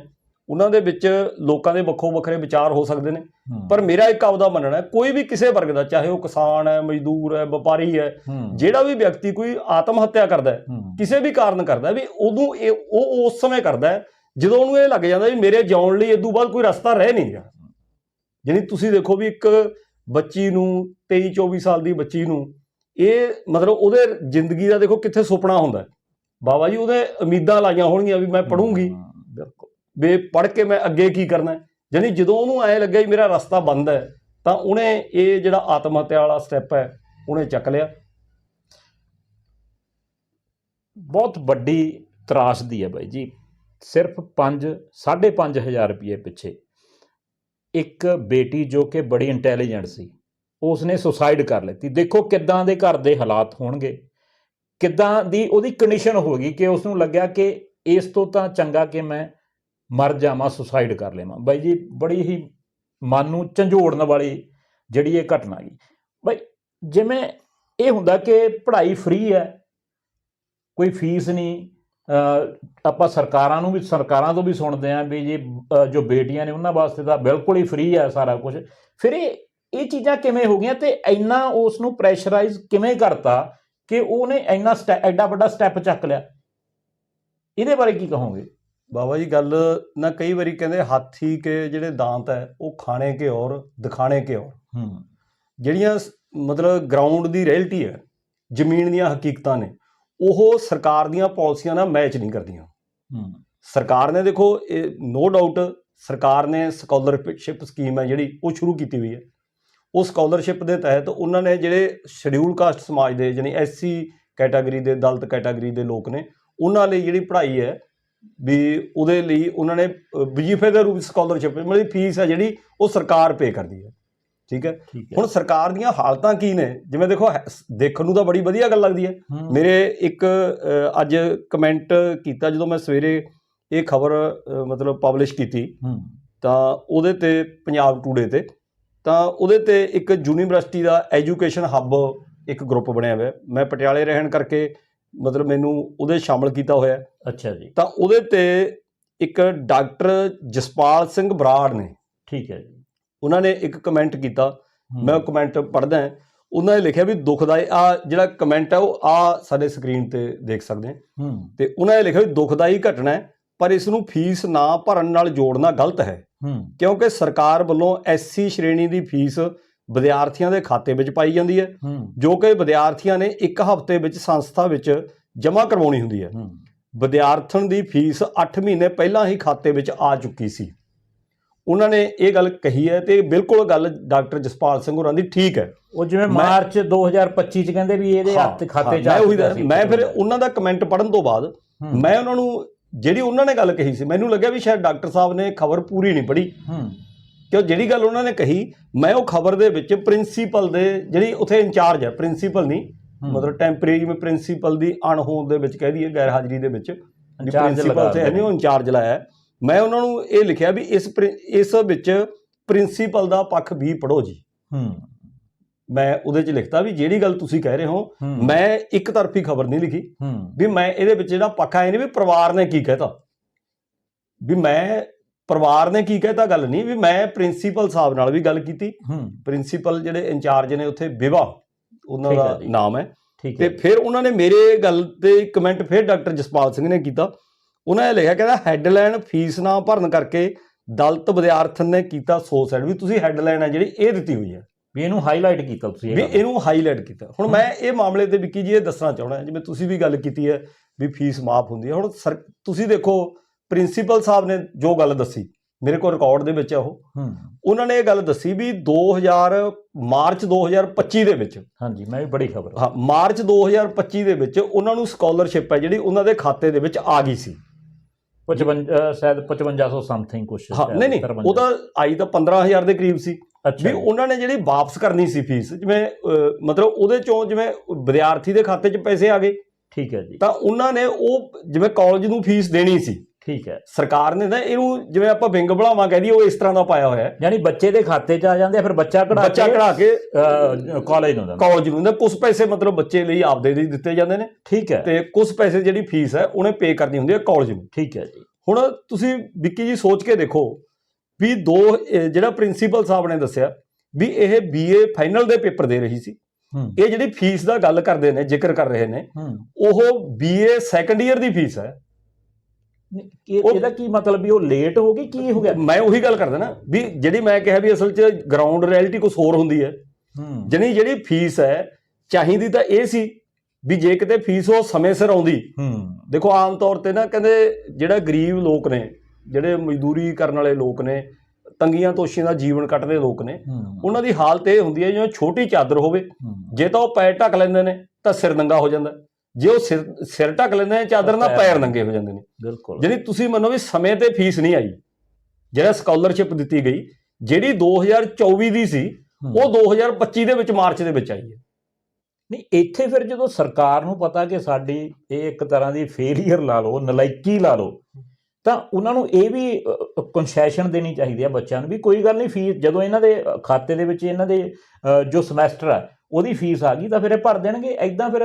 ਉਹਨਾਂ ਦੇ ਵਿੱਚ ਲੋਕਾਂ ਦੇ ਵੱਖੋ ਵੱਖਰੇ ਵਿਚਾਰ ਹੋ ਸਕਦੇ ਨੇ। ਪਰ ਮੇਰਾ ਇੱਕ ਆਪਦਾ ਮੰਨਣਾ ਹੈ ਕੋਈ ਵੀ ਕਿਸੇ ਵਰਗ ਦਾ ਚਾਹੇ ਉਹ ਕਿਸਾਨ ਹੈ ਮਜ਼ਦੂਰ ਹੈ ਵਪਾਰੀ ਹੈ। ਜਿਹੜਾ ਵੀ ਵਿਅਕਤੀ ਕੋਈ ਆਤਮ ਹੱਤਿਆ ਕਰਦਾ ਹੈ। ਕਿਸੇ ਵੀ ਕਾਰਨ ਕਰਦਾ ਵੀ ਉਦੋਂ ਇਹ ਉਹ ਉਸ ਸਮੇਂ ਕਰਦਾ ਹੈ ਜਦੋਂ ਉਹਨੂੰ ਇਹ ਲੱਗ ਜਾਂਦਾ ਵੀ ਮੇਰੇ ਜਿਉਣ ਲਈ ਇਦੋਂ ਬਾਅਦ ਕੋਈ ਰਸਤਾ ਰਹਿ ਨਹੀਂ ਗਿਆ ਜਾਣੀ ਤੁਸੀਂ ਦੇਖੋ ਵੀ ਇੱਕ ਬੱਚੀ ਨੂੰ 23 24 ਸਾਲ ਦੀ ਬੱਚੀ ਨੂੰ ਇਹ ਮਤਲਬ ਉਹਦੇ ਜ਼ਿੰਦਗੀ ਦਾ ਦੇਖੋ ਕਿੱਥੇ ਸੁਪਨਾ ਹੁੰਦਾ। ਬਾਬਾ ਜੀ ਉਹਦੇ ਉਮੀਦਾਂ ਲਾਈਆਂ ਹੋਣਗੀਆਂ ਵੀ ਮੈਂ ਪੜੂੰਗੀ ਬਿਲਕੁਲ ਵੀ ਪੜ੍ਹ ਕੇ ਮੈਂ ਅੱਗੇ ਕੀ ਕਰਨਾ ਹੈ? ਜਾਣੀ ਜਦੋਂ ਉਹਨੂੰ ਐ ਲੱਗਿਆ ਵੀ ਮੇਰਾ ਰਸਤਾ ਬੰਦ ਹੈ, ਤਾਂ ਉਹਨੇ ਇਹ ਜਿਹੜਾ ਆਤਮ ਹੱਤਿਆ ਵਾਲਾ ਸਟੈਪ ਹੈ, ਉਹਨੇ ਚੱਕ ਲਿਆ। ਬਹੁਤ ਵੱਡੀ ਤਰਾਸਦੀ ਹੈ ਬਾਈ ਜੀ। ਸਿਰਫ 5 5.5000 ਰੁਪਏ ਪਿੱਛੇ। ਇੱਕ ਬੇਟੀ ਜੋ ਕਿ ਬੜੀ ਇੰਟੈਲੀਜੈਂਟ ਸੀ, ਉਸਨੇ ਸੁਸਾਈਡ ਕਰ ਲਿੱਤੀ। ਦੇਖੋ ਕਿੱਦਾਂ ਦੇ ਘਰ ਦੇ ਹਾਲਾਤ ਹੋਣਗੇ। ਕਿੱਦਾਂ ਦੀ ਉਹਦੀ ਕੰਡੀਸ਼ਨ ਹੋ ਗਈ ਕਿ ਉਸ ਨੂੰ ਲੱਗਿਆ ਕਿ ਇਸ ਤੋਂ ਤਾਂ ਚੰਗਾ ਕਿ ਮੈਂ ਮਰ ਜਾਵਾਂ ਸੁਸਾਈਡ ਕਰ ਲਵਾਂ। ਬਾਈ ਜੀ, ਬੜੀ ਹੀ ਮਨ ਨੂੰ ਝੰਜੋੜਨ ਵਾਲੀ ਜਿਹੜੀ ਇਹ ਘਟਨਾ ਗਈ ਬਾਈ, ਜਿਵੇਂ ਇਹ ਹੁੰਦਾ ਕਿ ਪੜ੍ਹਾਈ ਫ੍ਰੀ ਹੈ, ਕੋਈ ਫੀਸ ਨਹੀਂ ਆਪਾਂ ਸਰਕਾਰਾਂ ਨੂੰ ਵੀ, ਸਰਕਾਰਾਂ ਤੋਂ ਵੀ ਸੁਣਦੇ ਆਂ ਵੀ ਜੀ ਜੋ ਬੇਟੀਆਂ ਨੇ ਉਹਨਾਂ ਵਾਸਤੇ ਤਾਂ ਬਿਲਕੁਲ ਹੀ ਫ੍ਰੀ ਹੈ ਸਾਰਾ ਕੁਝ ਫਿਰ ਇਹ ਇਹ ਚੀਜ਼ਾਂ ਕਿਵੇਂ ਹੋ ਗਈਆਂ ਤੇ ਇੰਨਾ ਉਸ ਨੂੰ ਪ੍ਰੈਸ਼ਰਾਈਜ਼ ਕਿਵੇਂ ਕਰਤਾ ਕਿ ਉਹਨੇ ਇੰਨਾ ਸਟੈ- ਐਡਾ ਵੱਡਾ ਸਟੈਪ ਚੱਕ ਲਿਆ? ਇਹਦੇ ਬਾਰੇ ਕੀ ਕਹੋਗੇ? ਬਾਬਾ ਜੀ ਗੱਲ ਨਾ ਕਈ ਵਾਰੀ ਕਹਿੰਦੇ ਹਾਥੀ ਕੇ ਜਿਹੜੇ ਦਾੰਤ ਹੈ ਉਹ ਖਾਣੇ ਕੇ ਔਰ ਦਿਖਾਣੇ ਕੇ ਔਰ। ਹੂੰ। ਜਿਹੜੀਆਂ ਮਤਲਬ ਗਰਾਊਂਡ ਦੀ ਰਿਐਲਿਟੀ ਹੈ ਜ਼ਮੀਨ ਦੀਆਂ ਹਕੀਕਤਾਂ ਨੇ ਉਹ ਸਰਕਾਰ ਦੀਆਂ ਪਾਲਿਸੀਆਂ ਨਾਲ ਮੈਚ ਨਹੀਂ ਕਰਦੀਆਂ। ਹੂੰ। ਸਰਕਾਰ ਨੇ ਦੇਖੋ ਇਹ ਨੋ ਡਾਊਟ ਸਰਕਾਰ ਨੇ ਸਕਾਲਰਸ਼ਿਪ ਸਕੀਮ ਹੈ ਜਿਹੜੀ ਉਹ ਸ਼ੁਰੂ ਕੀਤੀ ਹੋਈ ਹੈ। ਉਹ ਸਕਾਲਰਸ਼ਿਪ ਦੇ ਤਹਿਤ ਉਹਨਾਂ ਨੇ ਜਿਹੜੇ ਸ਼ਡਿਊਲ ਕਾਸਟ ਸਮਾਜ ਦੇ ਯਾਨੀ ਐਸਸੀ ਕੈਟਾਗਰੀ ਦੇ ਦਲਿਤ ਕੈਟਾਗਰੀ ਦੇ ਲੋਕ ਨੇ ਉਹਨਾਂ ਲਈ ਜਿਹੜੀ ਪੜ੍ਹਾਈ ਹੈ ਵੀ ਉਹਦੇ ਲਈ ਉਹਨਾਂ ਨੇ ਵਜ਼ੀਫੇ ਦੇ ਰੂਪ ਸਕਾਲਰਸ਼ਿਪ ਮਤਲਬ ਫੀਸ ਹੈ ਜਿਹੜੀ ਉਹ ਸਰਕਾਰ ਪੇ ਕਰਦੀ ਹੈ। ਠੀਕ ਹੈ? ਹੁਣ ਸਰਕਾਰ ਦੀਆਂ ਹਾਲਤਾਂ ਕੀ ਨੇ? ਜਿਵੇਂ ਦੇਖੋ ਦੇਖਣ ਨੂੰ ਤਾਂ ਬੜੀ ਵਧੀਆ ਗੱਲ ਲੱਗਦੀ ਹੈ। ਮੇਰੇ ਇੱਕ ਅੱਜ ਕਮੈਂਟ ਕੀਤਾ ਜਦੋਂ ਮੈਂ ਸਵੇਰੇ ਇਹ ਖਬਰ ਮਤਲਬ ਪਬਲਿਸ਼ ਕੀਤੀ ਤਾਂ ਉਹਦੇ ਤੇ ਪੰਜਾਬ ਟੂਡੇ ਤੇ ਤਾਂ ਉਹਦੇ ਤੇ ਇੱਕ ਯੂਨੀਵਰਸਿਟੀ ਦਾ ਐਜੂਕੇਸ਼ਨ ਹੱਬ ਇੱਕ ਗਰੁੱਪ ਬਣਿਆ ਹੋਇਆ। ਮੈਂ ਪਟਿਆਲੇ ਰਹਿਣ ਕਰਕੇ ਮਤਲਬ ਮੈਨੂੰ ਉਹਦੇ ਸ਼ਾਮਲ ਕੀਤਾ ਹੋਇਆ ਹੈ। ਅੱਛਾ ਜੀ। ਤਾਂ ਉਹਦੇ ਤੇ ਇੱਕ ਡਾਕਟਰ ਜਸਪਾਲ ਸਿੰਘ ਬਰਾੜ ਨੇ ਠੀਕ ਹੈ ਜੀ। ਉਹਨਾਂ ਨੇ ਇੱਕ ਕਮੈਂਟ ਕੀਤਾ। ਹੂੰ, ਮੈਂ ਉਹ ਕਮੈਂਟ ਪੜ੍ਹਦਾ ਹਾਂ। ਉਹਨਾਂ ਨੇ ਲਿਖਿਆ ਵੀ ਦੁਖਦਾਈ ਆ ਜਿਹੜਾ ਕਮੈਂਟ ਹੈ ਉਹ ਆ ਸਾਡੇ ਸਕਰੀਨ ਤੇ ਦੇਖ ਸਕਦੇ ਹਾਂ। ਹੂੰ। ਤੇ ਉਹਨਾਂ ਨੇ ਲਿਖਿਆ ਵੀ ਦੁਖਦਾਈ ਘਟਨਾ ਹੈ ਪਰ ਇਸ ਨੂੰ ਫੀਸ ਨਾ ਭਰਨ ਨਾਲ ਜੋੜਨਾ ਗਲਤ ਹੈ। ਹੂੰ। ਕਿਉਂਕਿ ਸਰਕਾਰ ਵੱਲੋਂ ਐਸਸੀ ਸ਼੍ਰੇਣੀ ਦੀ ਫੀਸ ਵਿਦਿਆਰਥੀਆਂ ਦੇ ਖਾਤੇ ਵਿੱਚ ਪਾਈ ਜਾਂਦੀ ਹੈ ਜੋ ਕਿ ਵਿਦਿਆਰਥੀਆਂ ਨੇ ਇੱਕ ਹਫ਼ਤੇ ਵਿੱਚ ਸੰਸਥਾ ਵਿੱਚ ਜਮ੍ਹਾਂ ਕਰਵਾਉਣੀ ਹੁੰਦੀ ਹੈ। ਵਿਦਿਆਰਥਣ ਦੀ ਫੀਸ 8 ਮਹੀਨੇ ਪਹਿਲਾਂ ਹੀ ਖਾਤੇ ਵਿੱਚ ਆ ਚੁੱਕੀ ਸੀ। ਉਹਨਾਂ ਨੇ ਇਹ ਗੱਲ ਕਹੀ ਹੈ ਤੇ ਬਿਲਕੁਲ ਗੱਲ ਡਾਕਟਰ ਜਸਪਾਲ ਸਿੰਘ ਹੋਰਾਂ ਦੀ ਠੀਕ ਹੈ। ਉਹ ਜਿਵੇਂ ਮਾਰਚ 2025 ਚ ਕਹਿੰਦੇ ਵੀ ਇਹਦੇ ਹੱਥ ਖਾਤੇ ਚ ਮੈਂ। ਮੈਂ ਫਿਰ ਉਹਨਾਂ ਦਾ ਕਮੈਂਟ ਪੜਨ ਤੋਂ ਬਾਅਦ ਮੈਂ ਉਹਨਾਂ ਨੂੰ ਜਿਹੜੀ ਉਹਨਾਂ ਨੇ ਗੱਲ ਕਹੀ ਸੀ ਮੈਨੂੰ ਲੱਗਿਆ ਵੀ ਸ਼ਾਇਦ ਡਾਕਟਰ ਸਾਹਿਬ ਨੇ ਖਬਰ ਪੂਰੀ ਨਹੀਂ ਪੜ੍ਹੀ। ਹੂੰ ਕਿਉਂ ਜਿਹੜੀ ਗੱਲ ਉਹਨਾਂ ਨੇ ਕਹੀ ਮੈਂ ਉਹ ਖਬਰ ਦੇ ਵਿੱਚ ਪ੍ਰਿੰਸੀਪਲ ਦੇ ਜਿਹੜੀ ਉੱਥੇ ਇੰਚਾਰਜ ਹੈ ਪ੍ਰਿੰਸੀਪਲ ਨਹੀਂ। ਮਤਲਬ ਟੈਂਪਰੇਰੀ ਮੈਂ ਪ੍ਰਿੰਸੀਪਲ ਦੀ ਅਣਹੋਂਦ ਦੇ ਵਿੱਚ ਕਹਿ ਦਈਏ ਗੈਰ ਹਾਜ਼ਰੀ ਦੇ ਵਿੱਚ ਪ੍ਰਿੰਸੀਪਲ ਹੈ ਨਹੀਂ ਉਹ ਇੰਚਾਰਜ ਲਾਇਆ। ਮੈਂ ਉਹਨਾਂ ਨੂੰ ਇਹ ਲਿਖਿਆ ਵੀ ਇਸ ਇਸ ਵਿੱਚ ਪ੍ਰਿੰਸੀਪਲ ਦਾ ਪੱਖ ਵੀ ਪੜੋ ਜੀ। ਹੂੰ। ਮੈਂ ਉਹਦੇ 'ਚ ਲਿਖਤਾ ਵੀ ਜਿਹੜੀ ਗੱਲ ਤੁਸੀਂ ਕਹਿ ਰਹੇ ਹੋ ਮੈਂ ਇੱਕ ਤਰਫੀ ਖਬਰ ਨਹੀਂ ਲਿਖੀ। ਵੀ ਮੈਂ ਇਹਦੇ ਵਿੱਚ ਜਿਹੜਾ ਪੱਖ ਆਏ ਨਹੀਂ ਵੀ ਪਰਿਵਾਰ ਨੇ ਕੀ ਕਹਿਤਾ। ਵੀ ਮੈਂ ਪਰਿਵਾਰ ਨੇ ਕੀ ਕਹਿਤਾ? ਗੱਲ ਨਹੀਂ ਵੀ ਮੈਂ ਪ੍ਰਿੰਸੀਪਲ ਸਾਹਿਬ ਨਾਲ ਵੀ ਗੱਲ ਕੀਤੀ। ਪ੍ਰਿੰਸੀਪਲ ਜਿਹੜੇ ਇੰਚਾਰਜ ਨੇ ਉੱਥੇ ਵਿਵਾ ਉਹਨਾਂ ਦਾ। ਨਾਮ ਹੈ। ਠੀਕ ਤੇ ਫਿਰ ਉਹਨਾਂ ਨੇ ਮੇਰੇ ਗੱਲ ਤੇ ਕਮੈਂਟ ਫਿਰ ਡਾਕਟਰ ਜਸਪਾਲ ਸਿੰਘ ਨੇ ਕੀਤਾ। ਉਹਨਾਂ ਨੇ ਲਿਖਿਆ ਕਹਿੰਦਾ ਹੈਡਲਾਈਨ ਫੀਸ ਨਾ ਭਰਨ ਕਰਕੇ ਦਲਿਤ ਵਿਦਿਆਰਥਣ ਨੇ ਕੀਤਾ ਸੁਸਾਈਡ ਵੀ ਤੁਸੀਂ ਹੈਡਲਾਈਨ ਹੈ ਜਿਹੜੀ ਇਹ ਦਿੱਤੀ ਹੋਈ ਹੈ। ਵੀ ਇਹਨੂੰ ਹਾਈਲਾਈਟ ਕੀਤਾ ਤੁਸੀਂ ਇਹ ਵੀ। ਇਹਨੂੰ ਹਾਈਲਾਈਟ ਕੀਤਾ। ਹੁਣ ਮੈਂ ਇਹ ਮਾਮਲੇ ਤੇ ਵਿੱਕੀ ਜੀ ਇਹ ਦੱਸਣਾ ਚਾਹਣਾ ਜਿਵੇਂ ਤੁਸੀਂ ਵੀ ਗੱਲ ਕੀਤੀ ਹੈ ਵੀ ਫੀਸ ਮਾਫ ਹੁੰਦੀ ਹੈ। ਹੁਣ ਤੁਸੀਂ ਦੇਖੋ ਪ੍ਰਿੰਸੀਪਲ ਸਾਹਿਬ ਨੇ ਜੋ ਗੱਲ ਦੱਸੀ ਮੇਰੇ ਕੋਲ ਰਿਕਾਰਡ ਦੇ ਵਿੱਚ ਹੈ ਉਹ। ਉਹਨਾਂ ਨੇ ਇਹ ਗੱਲ ਦੱਸੀ ਵੀ 2000 ਮਾਰਚ 2025 ਦੇ ਵਿੱਚ ਹਾਂਜੀ ਮੈਂ ਵੀ ਬੜੀ ਖਬਰ ਹਾਂ ਮਾਰਚ 2025 ਦੇ ਵਿੱਚ ਉਹਨਾਂ ਨੂੰ ਸਕਾਲਰਸ਼ਿਪ ਹੈ ਜਿਹੜੀ ਉਹਨਾਂ ਦੇ ਖਾਤੇ ਦੇ ਵਿੱਚ ਆ ਗਈ ਸੀ। 55 ਅਹ ਸ਼ਾਇਦ 5500 ਸਮਥਿੰਗ ਕੁਛ ਹਾਂ ਨਹੀਂ ਨਹੀਂ ਉਹ ਤਾਂ ਆਈ ਤਾਂ 15000 ਦੇ ਕਰੀਬ ਸੀ। ਵੀ ਉਹਨਾਂ ਨੇ ਜਿਹੜੀ ਵਾਪਸ ਕਰਨੀ ਸੀ ਫੀਸ ਜਿਵੇਂ ਮਤਲਬ ਉਹਦੇ ਚੋਂ ਜਿਵੇਂ ਵਿਦਿਆਰਥੀ ਦੇ ਖਾਤੇ 'ਚ ਪੈਸੇ ਆ ਗਏ। ਠੀਕ ਹੈ ਜੀ। ਤਾਂ ਉਹਨਾਂ ਨੇ ਉਹ ਜਿਵੇਂ ਕਾਲਜ ਨੂੰ ਫੀਸ ਦੇਣੀ ਸੀ। ਠੀਕ ਹੈ। ਸਰਕਾਰ ਨੇ ਨਾ ਇਹਨੂੰ ਜਿਵੇਂ ਆਪਾਂ ਵਿੰਗ ਬੜਾਵਾ ਕਹਿ ਦਈਏ ਉਹ ਇਸ ਤਰ੍ਹਾਂ ਦਾ ਪਾਇਆ ਹੋਇਆ ਹੈ। ਯਾਨੀ ਬੱਚੇ ਦੇ ਖਾਤੇ 'ਚ ਆ ਜਾਂਦੇ ਆ ਫਿਰ ਬੱਚਾ ਕਢਾ ਬੱਚਾ ਕਢਾ ਕੇ ਕਾਲਜ ਨੂੰ ਦਿੰਦਾ ਕਾਲਜ ਨੂੰ ਨਾ ਕੁਝ ਪੈਸੇ ਮਤਲਬ ਬੱਚੇ ਲਈ ਆਪਦੇ ਲਈ ਦਿੱਤੇ ਜਾਂਦੇ ਨੇ। ਠੀਕ ਹੈ। ਤੇ ਕੁਝ ਪੈਸੇ ਜਿਹੜੀ ਫੀਸ ਹੈ ਉਹਨੇ ਪੇ ਕਰਨੀ ਹੁੰਦੀ ਹੈ ਕਾਲਜ ਨੂੰ। ਠੀਕ ਹੈ ਜੀ। ਹੁਣ ਤੁਸੀਂ ਵਿੱਕੀ ਜੀ ਸੋਚ ਕੇ ਦੇਖੋ ਵੀ ਦੋ ਜਿਹੜਾ ਪ੍ਰਿੰਸੀਪਲ ਸਾਹਿਬ ਨੇ ਦੱਸਿਆ ਵੀ ਇਹ ਬੀਏ ਫਾਈਨਲ ਦੇ ਪੇਪਰ ਦੇ ਰਹੀ ਸੀ। ਇਹ ਜਿਹੜੀ ਫੀਸ ਦਾ ਗੱਲ ਕਰਦੇ ਨੇ ਜ਼ਿਕਰ ਕਰ ਰਹੇ ਨੇ ਉਹ ਬੀਏ ਸੈਕੰਡ ਈਅਰ ਦੀ ਫੀਸ ਹੈ। ਉਹ- ਇਹਦਾ ਕੀ ਮਤਲਬ ਵੀ ਉਹ ਲੇਟ ਹੋ ਗਈ? ਕੀ ਹੋ ਗਿਆ? ਮੈਂ ਉਹੀ ਗੱਲ ਕਰਦਾ ਨਾ ਵੀ ਜਿਹੜੀ ਮੈਂ ਕਿਹਾ ਵੀ ਅਸਲ 'ਚ ਗਰਾਊਂਡ ਰਿਐਲਿਟੀ ਕੁਝ ਹੋਰ ਹੁੰਦੀ ਹੈ। ਹੂੰ। ਜਣੀ ਜਿਹੜੀ ਫੀਸ ਹੈ ਚਾਹੀਦੀ ਤਾਂ ਇਹ ਸੀ ਵੀ ਜੇ ਕਿਤੇ ਫੀਸ ਉਹ ਸਮੇਂ ਸਿਰ ਆਉਂਦੀ। ਹੂੰ। ਦੇਖੋ ਆਮ ਤੌਰ ਤੇ ਨਾ ਕਹਿੰਦੇ ਜਿਹੜਾ ਗਰੀਬ ਲੋਕ ਨੇ ਜਿਹੜੇ ਮਜ਼ਦੂਰੀ ਕਰਨ ਵਾਲੇ ਲੋਕ ਨੇ ਤੰਗੀਆਂ ਤੋਸ਼ੀਆਂ ਦਾ ਜੀਵਨ ਕੱਟਦੇ ਲੋਕ ਨੇ ਉਹਨਾਂ ਦੀ ਹਾਲਤ ਇਹ ਹੁੰਦੀ ਹੈ ਜਿਵੇਂ ਛੋਟੀ ਚਾਦਰ ਹੋਵੇ। ਜੇ ਤਾਂ ਉਹ ਪੈਰ ਢੱਕ ਲੈਂਦੇ ਨੇ ਤਾਂ ਸਿਰ ਨੰਗਾ ਹੋ ਜਾਂਦਾ। ਜੇ ਉਹ ਸਿਰ ਸਿਰ ਢੱਕ ਲੈਂਦੇ ਨੇ ਚਾਦਰ ਨਾਲ ਪੈਰ ਨੰਗੇ ਹੋ ਜਾਂਦੇ ਨੇ। ਬਿਲਕੁਲ। ਜਿਹੜੀ ਤੁਸੀਂ ਮੰਨੋ ਵੀ ਸਮੇਂ ਤੇ ਫੀਸ ਨਹੀਂ ਆਈ ਜਿਹੜਾ ਸਕਾਲਰਸ਼ਿਪ ਦਿੱਤੀ ਗਈ ਜਿਹੜੀ 2024 ਦੀ ਸੀ। ਉਹ 2025 ਦੇ ਵਿੱਚ ਮਾਰਚ ਦੇ ਵਿੱਚ ਆਈ ਹੈ। ਨਹੀਂ ਇੱਥੇ ਫਿਰ ਜਦੋਂ ਸਰਕਾਰ ਨੂੰ ਪਤਾ ਕਿ ਸਾਡੀ ਇਹ ਇੱਕ ਤਰ੍ਹਾਂ ਦੀ ਫੇਲਿਅਰ ਲਾ ਲਓ ਨਲਾਇਕੀ ਲਾ ਲਓ ਤਾਂ ਉਹਨਾਂ ਨੂੰ ਇਹ ਵੀ ਕਨਸੈਸ਼ਨ ਦੇਣੀ ਚਾਹੀਦੀ ਹੈ ਬੱਚਿਆਂ ਨੂੰ ਵੀ ਕੋਈ ਗੱਲ ਨਹੀਂ ਫੀਸ ਜਦੋਂ ਇਹਨਾਂ ਦੇ ਖਾਤੇ ਦੇ ਵਿੱਚ ਇਹਨਾਂ ਦੇ ਜੋ ਸਮੈਸਟਰ ਹੈ ਉਹਦੀ ਫੀਸ ਆ ਗਈ ਤਾਂ ਫਿਰ ਇਹ ਭਰ ਦੇਣਗੇ। ਐਦਾਂ ਫਿਰ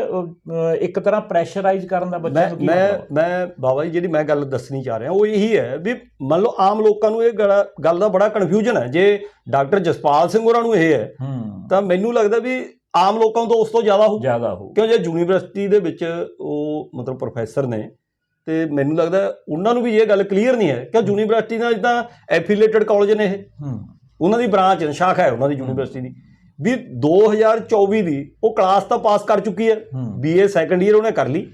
ਇੱਕ ਤਰ੍ਹਾਂ ਪ੍ਰੈਸ਼ਰਾਈਜ਼ ਕਰਨ ਦਾ ਬੱਚਿਆਂ ਮੈਂ ਨੂੰ ਮੈਂ ਬਾਬਾ ਜੀ ਜਿਹੜੀ ਮੈਂ ਗੱਲ ਦੱਸਣੀ ਚਾਹ ਰਿਹਾ ਉਹ ਇਹੀ ਹੈ ਵੀ ਮੰਨ ਲਓ ਆਮ ਲੋਕਾਂ ਨੂੰ ਇਹ ਗੱਲ ਦਾ ਬੜਾ ਕਨਫਿਊਜ਼ਨ ਹੈ। ਜੇ ਡਾਕਟਰ ਜਸਪਾਲ ਸਿੰਘ ਹੋਰਾਂ ਨੂੰ ਇਹ ਹੈ ਤਾਂ ਮੈਨੂੰ ਲੱਗਦਾ ਵੀ ਆਮ ਲੋਕਾਂ ਤੋਂ ਉਸ ਤੋਂ ਜ਼ਿਆਦਾ ਹੋ ਜ਼ਿਆਦਾ ਹੋ ਕਿਉਂ ਜੇ ਯੂਨੀਵਰਸਿਟੀ ਦੇ ਵਿੱਚ ਉਹ ਮਤਲਬ ਪ੍ਰੋਫੈਸਰ ਨੇ ਤੇ ਮੈਨੂੰ ਲੱਗਦਾ ਉਹਨਾਂ ਨੂੰ ਵੀ ਇਹ ਗੱਲ ਕਲੀਅਰ ਨਹੀਂ ਹੈ ਕਿ ਯੂਨੀਵਰਸਿਟੀ ਨਾਲ ਜਿੱਦਾਂ ਐਫੀਲੀਏਟਡ ਕਾਲਜ ਨੇ ਇਹ। ਉਹਨਾਂ ਦੀ ਬ੍ਰਾਂਚ ਸ਼ਾਖਾ ਹੈ ਉਹਨਾਂ ਦੀ ਯੂਨੀਵਰਸਿਟੀ ਦੀ। ਵੀ 2024 ਦੀ ਉਹ ਕਲਾਸ ਤਾਂ ਪਾਸ ਕਰ ਚੁੱਕੀ ਹੈ। ਹੂੰ। ਬੀਏ ਸੈਕੰਡ ਈਅਰ ਉਹਨੇ ਕਰ ਲਈ।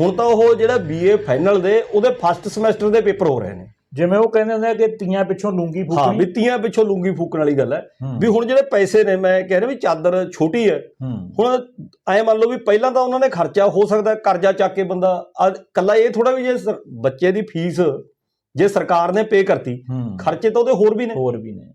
ਹੁਣ ਤਾਂ ਉਹ ਜਿਹੜਾ ਬੀਏ ਫਾਈਨਲ ਦੇ ਉਹਦੇ ਫਸਟ ਸਮੈਸਟਰ ਦੇ ਪੇਪਰ ਹੋ ਰਹੇ ਨੇ। ਜਿਵੇਂ ਉਹ ਕਹਿੰਦੇ ਹੁੰਦੇ ਆ ਕਿ ਤੀਆਂ ਪਿੱਛੋਂ ਲੂੰਗੀ ਹਾਂ ਫੂਕਣੀ। ਵੀ ਤੀਆਂ ਪਿੱਛੋਂ ਲੂੰਗੀ ਫੂਕਣ ਵਾਲੀ ਗੱਲ ਹੈ। ਹੂੰ, ਵੀ ਹੁਣ ਜਿਹੜੇ ਪੈਸੇ ਨੇ ਮੈਂ ਕਹਿ ਰਿਹਾ ਵੀ ਚਾਦਰ ਛੋਟੀ ਹੈ। ਹੂੰ। ਹੁਣ ਐ ਮੰਨ ਲਓ ਵੀ ਪਹਿਲਾਂ ਤਾਂ ਉਹਨਾਂ ਨੇ ਖਰਚਾ ਹੋ ਸਕਦਾ ਹੈ ਕਰਜ਼ਾ ਚੱਕ ਕੇ ਬੰਦਾ ਕੱਲਾ ਇਹ ਥੋੜਾ ਵੀ ਜੇ ਬੱਚੇ ਦੀ ਫੀਸ ਜੇ ਸਰਕਾਰ ਨੇ ਪੇ ਕਰਤੀ ਹੂੰ। ਖਰਚੇ ਤਾਂ ਉਹਦੇ ਹੋਰ ਵੀ ਨੇ। ਹੋਰ ਵੀ ਨੇ।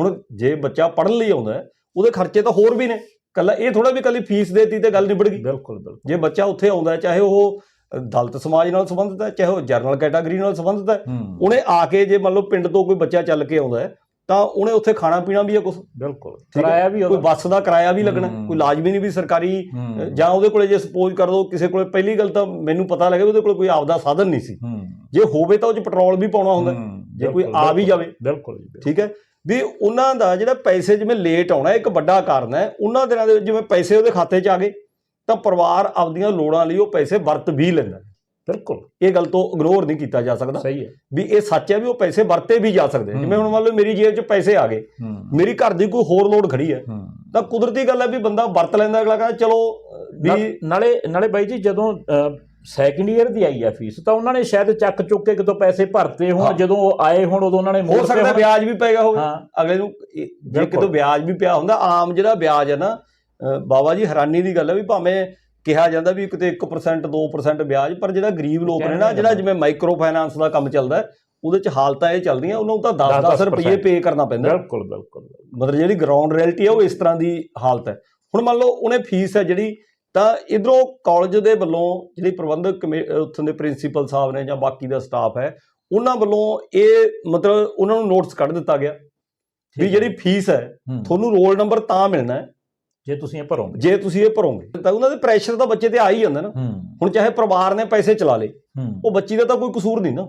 ਹੁਣ ਜੇ ਬੱਚਾ ਪੜ੍ਹਨ ਲਈ ਆਉਂਦਾ ਹੈ, ਉਹਦੇ ਖਰਚੇ ਤਾਂ ਹੋਰ ਵੀ ਨੇ। ਕੱਲਾ ਇਹ ਥੋੜਾ ਵੀ ਕੱਲੀ ਫੀਸ ਦੇਤੀ ਤੇ ਗੱਲ ਨਿਬੜ ਗਈ। ਬਿਲਕੁਲ ਬਿਲਕੁਲ। ਜੇ ਬੱਚਾ ਉੱਥੇ ਆਉਂਦਾ ਚਾਹੇ ਉਹ ਦਲਿਤ ਸਮਾਜ ਨਾਲ ਸੰਬੰਧਿਤ ਹੈ ਚਾਹੇ ਉਹ ਜਰਨਲ ਕੈਟਾਗਰੀ ਨਾਲ ਸੰਬੰਧਿਤ ਹੈ ਉਹਨੇ ਆ ਕੇ ਜੇ ਮੰਨ ਲਓ ਪਿੰਡ ਤੋਂ ਕੋਈ ਬੱਚਾ ਚੱਲ ਕੇ ਆਉਂਦਾ ਹੈ ਤਾਂ ਉਹਨੇ ਉੱਥੇ ਖਾਣਾ ਪੀਣਾ ਵੀ ਹੈ ਕੁਝ ਬਿਲਕੁਲ। ਕਿਰਾਇਆ ਵੀ ਕੋਈ ਬੱਸ ਦਾ ਕਿਰਾਇਆ ਵੀ ਲੱਗਣਾ। ਕੋਈ ਲਾਜ਼ਮੀ ਨਹੀਂ ਵੀ ਸਰਕਾਰੀ ਜਾਂ ਉਹਦੇ ਕੋਲੇ ਜੇ ਸਪੋਜ਼ ਕਰ ਦੋ ਕਿਸੇ ਕੋਲੇ ਪਹਿਲੀ ਗੱਲ ਤਾਂ ਮੈਨੂੰ ਪਤਾ ਲੱਗੇ ਵੀ ਉਹਦੇ ਕੋਲ ਕੋਈ ਆਪਦਾ ਸਾਧਨ ਨਹੀਂ ਸੀ। ਜੇ ਹੋਵੇ ਤਾਂ ਉਹ ਚ ਪੈਟਰੋਲ ਵੀ ਪਾਉਣਾ ਹੁੰਦਾ। ਜੇ ਕੋਈ ਆ ਵੀ ਜਾਵੇ। ਬਿਲਕੁਲ। ਠੀਕ ਹੈ? ਵੀ ਉਹਨਾਂ ਦਾ ਜਿਹੜਾ ਪੈਸੇ ਜਿਵੇਂ ਲੇਟ ਆਉਣਾ ਇੱਕ ਵੱਡਾ ਕਾਰਨ ਹੈ ਉਹਨਾਂ ਦਿਨਾਂ ਦੇ ਜਿਵੇਂ ਪੈਸੇ ਉਹਦੇ ਖਾਤੇ 'ਚ ਆ ਗਏ ਤਾਂ ਪਰਿਵਾਰ ਆਪਦੀਆਂ ਲੋੜਾਂ ਲਈ ਉਹ ਪੈਸੇ ਵਰਤ ਵੀ ਲੈਂਦਾ। ਬਿਲਕੁਲ। ਇਹ ਗੱਲ ਤੋਂ ਇਗਨੋਰ ਨਹੀਂ ਕੀਤਾ ਜਾ ਸਕਦਾ। ਸਹੀ ਹੈ। ਵੀ ਇਹ ਸੱਚ ਹੈ ਵੀ ਉਹ ਪੈਸੇ ਵਰਤੇ ਵੀ ਜਾ ਸਕਦੇ। ਜਿਵੇਂ ਹੁਣ ਮੰਨ ਲਓ ਮੇਰੀ ਜੇਬ 'ਚ ਪੈਸੇ ਆ ਗਏ ਮੇਰੀ ਘਰ ਦੀ ਕੋਈ ਹੋਰ ਲੋੜ ਖੜੀ ਹੈ ਤਾਂ ਕੁਦਰਤੀ ਗੱਲ ਹੈ ਵੀ ਬੰਦਾ ਵਰਤ ਲੈਂਦਾ ਅਗਲਾ ਕਹਿੰਦਾ ਚਲੋ ਵੀ ਨਾਲੇ ਨਾਲੇ ਬਾਈ ਜੀ ਜਦੋਂ ਸੈਕੰਡ ਈਅਰ ਦੀ ਆਈ ਆ ਫੀਸ ਤਾਂ ਉਹਨਾਂ ਨੇ ਸ਼ਾਇਦ ਚੱਕ ਚੁੱਕ ਕੇ ਕਿਤੋਂ ਪੈਸੇ ਭਰਤੇ। ਹੋਣ ਜਦੋਂ ਉਹ ਆਏ ਹੁਣ ਉਦੋਂ ਉਹਨਾਂ ਨੇ ਹੋ ਸਕਦਾ ਵਿਆਜ ਵੀ ਪੈਗਾ ਹੋਵੇ। ਅਗਲੇ ਨੂੰ ਜੇ। ਕਿਤੋਂ ਵਿਆਜ ਵੀ ਪਿਆ ਹੁੰਦਾ ਆਮ ਜਿਹੜਾ ਵਿਆਜ ਹੈ ਨਾ ਬਾਬਾ ਜੀ ਹੈਰਾਨੀ ਦੀ ਗੱਲ ਹੈ ਵੀ ਭਾਵੇਂ ਕਿਹਾ ਜਾਂਦਾ ਵੀ ਕਿਤੇ 1% 2% ਵਿਆਜ ਪਰ ਜਿਹੜਾ ਗਰੀਬ ਲੋਕ ਨੇ ਨਾ ਜਿਹੜਾ ਜਿਵੇਂ ਮਾਈਕਰੋ ਫਾਈਨਾਂਸ ਦਾ ਕੰਮ ਚੱਲਦਾ ਉਹਦੇ ਚ ਹਾਲਤਾਂ ਇਹ ਚੱਲਦੀਆਂ ਉਹਨਾਂ ਨੂੰ ਤਾਂ 10-10 ਰੁਪਏ ਪੇ ਕਰਨਾ ਪੈਂਦਾ। ਬਿਲਕੁਲ ਬਿਲਕੁਲ। ਮਤਲਬ ਜਿਹੜੀ ਗਰਾਊਂਡ ਰਿਐਲਿਟੀ ਹੈ ਉਹ ਇਸ ਤਰ੍ਹਾਂ ਦੀ ਹਾਲਤ ਹੈ। ਹੁਣ ਮੰਨ ਲਓ ਉਹਨੇ ਫੀਸ ਹੈ ਜਿਹੜੀ ਤਾਂ ਇਧਰੋਂ ਕਾਲਜ ਦੇ ਵੱਲੋਂ ਜਿਹੜੀ ਪ੍ਰਬੰਧਕ ਉੱਥੋਂ ਦੇ ਪ੍ਰਿੰਸੀਪਲ ਸਾਹਿਬ ਨੇ ਜਾਂ ਬਾਕੀ ਦਾ ਸਟਾਫ ਹੈ ਉਹਨਾਂ ਵੱਲੋਂ ਇਹ ਮਤਲਬ ਉਹਨਾਂ ਨੂੰ ਨੋਟਿਸ ਕੱਢ ਦਿੱਤਾ ਗਿਆ ਵੀ ਜਿਹੜੀ ਫੀਸ ਹੈ ਤੁਹਾਨੂੰ ਰੋਲ ਨੰਬਰ ਤਾਂ ਮਿਲਣਾ ਹੈ। ਜੇ ਤੁਸੀਂ ਇਹ ਭਰੋਗੇ। ਜੇ ਤੁਸੀਂ ਇਹ ਭਰੋਗੇ ਤਾਂ ਉਹਨਾਂ ਦੇ ਪ੍ਰੈਸ਼ਰ ਤਾਂ ਬੱਚੇ ਤੇ ਆ ਹੀ ਜਾਂਦਾ ਨਾ। ਹੁਣ ਚਾਹੇ ਪਰਿਵਾਰ ਨੇ ਪੈਸੇ ਚਲਾ ਲਏ ਉਹ ਬੱਚੀ ਦਾ ਤਾਂ ਕੋਈ ਕਸੂਰ ਨਹੀਂ ਨਾ।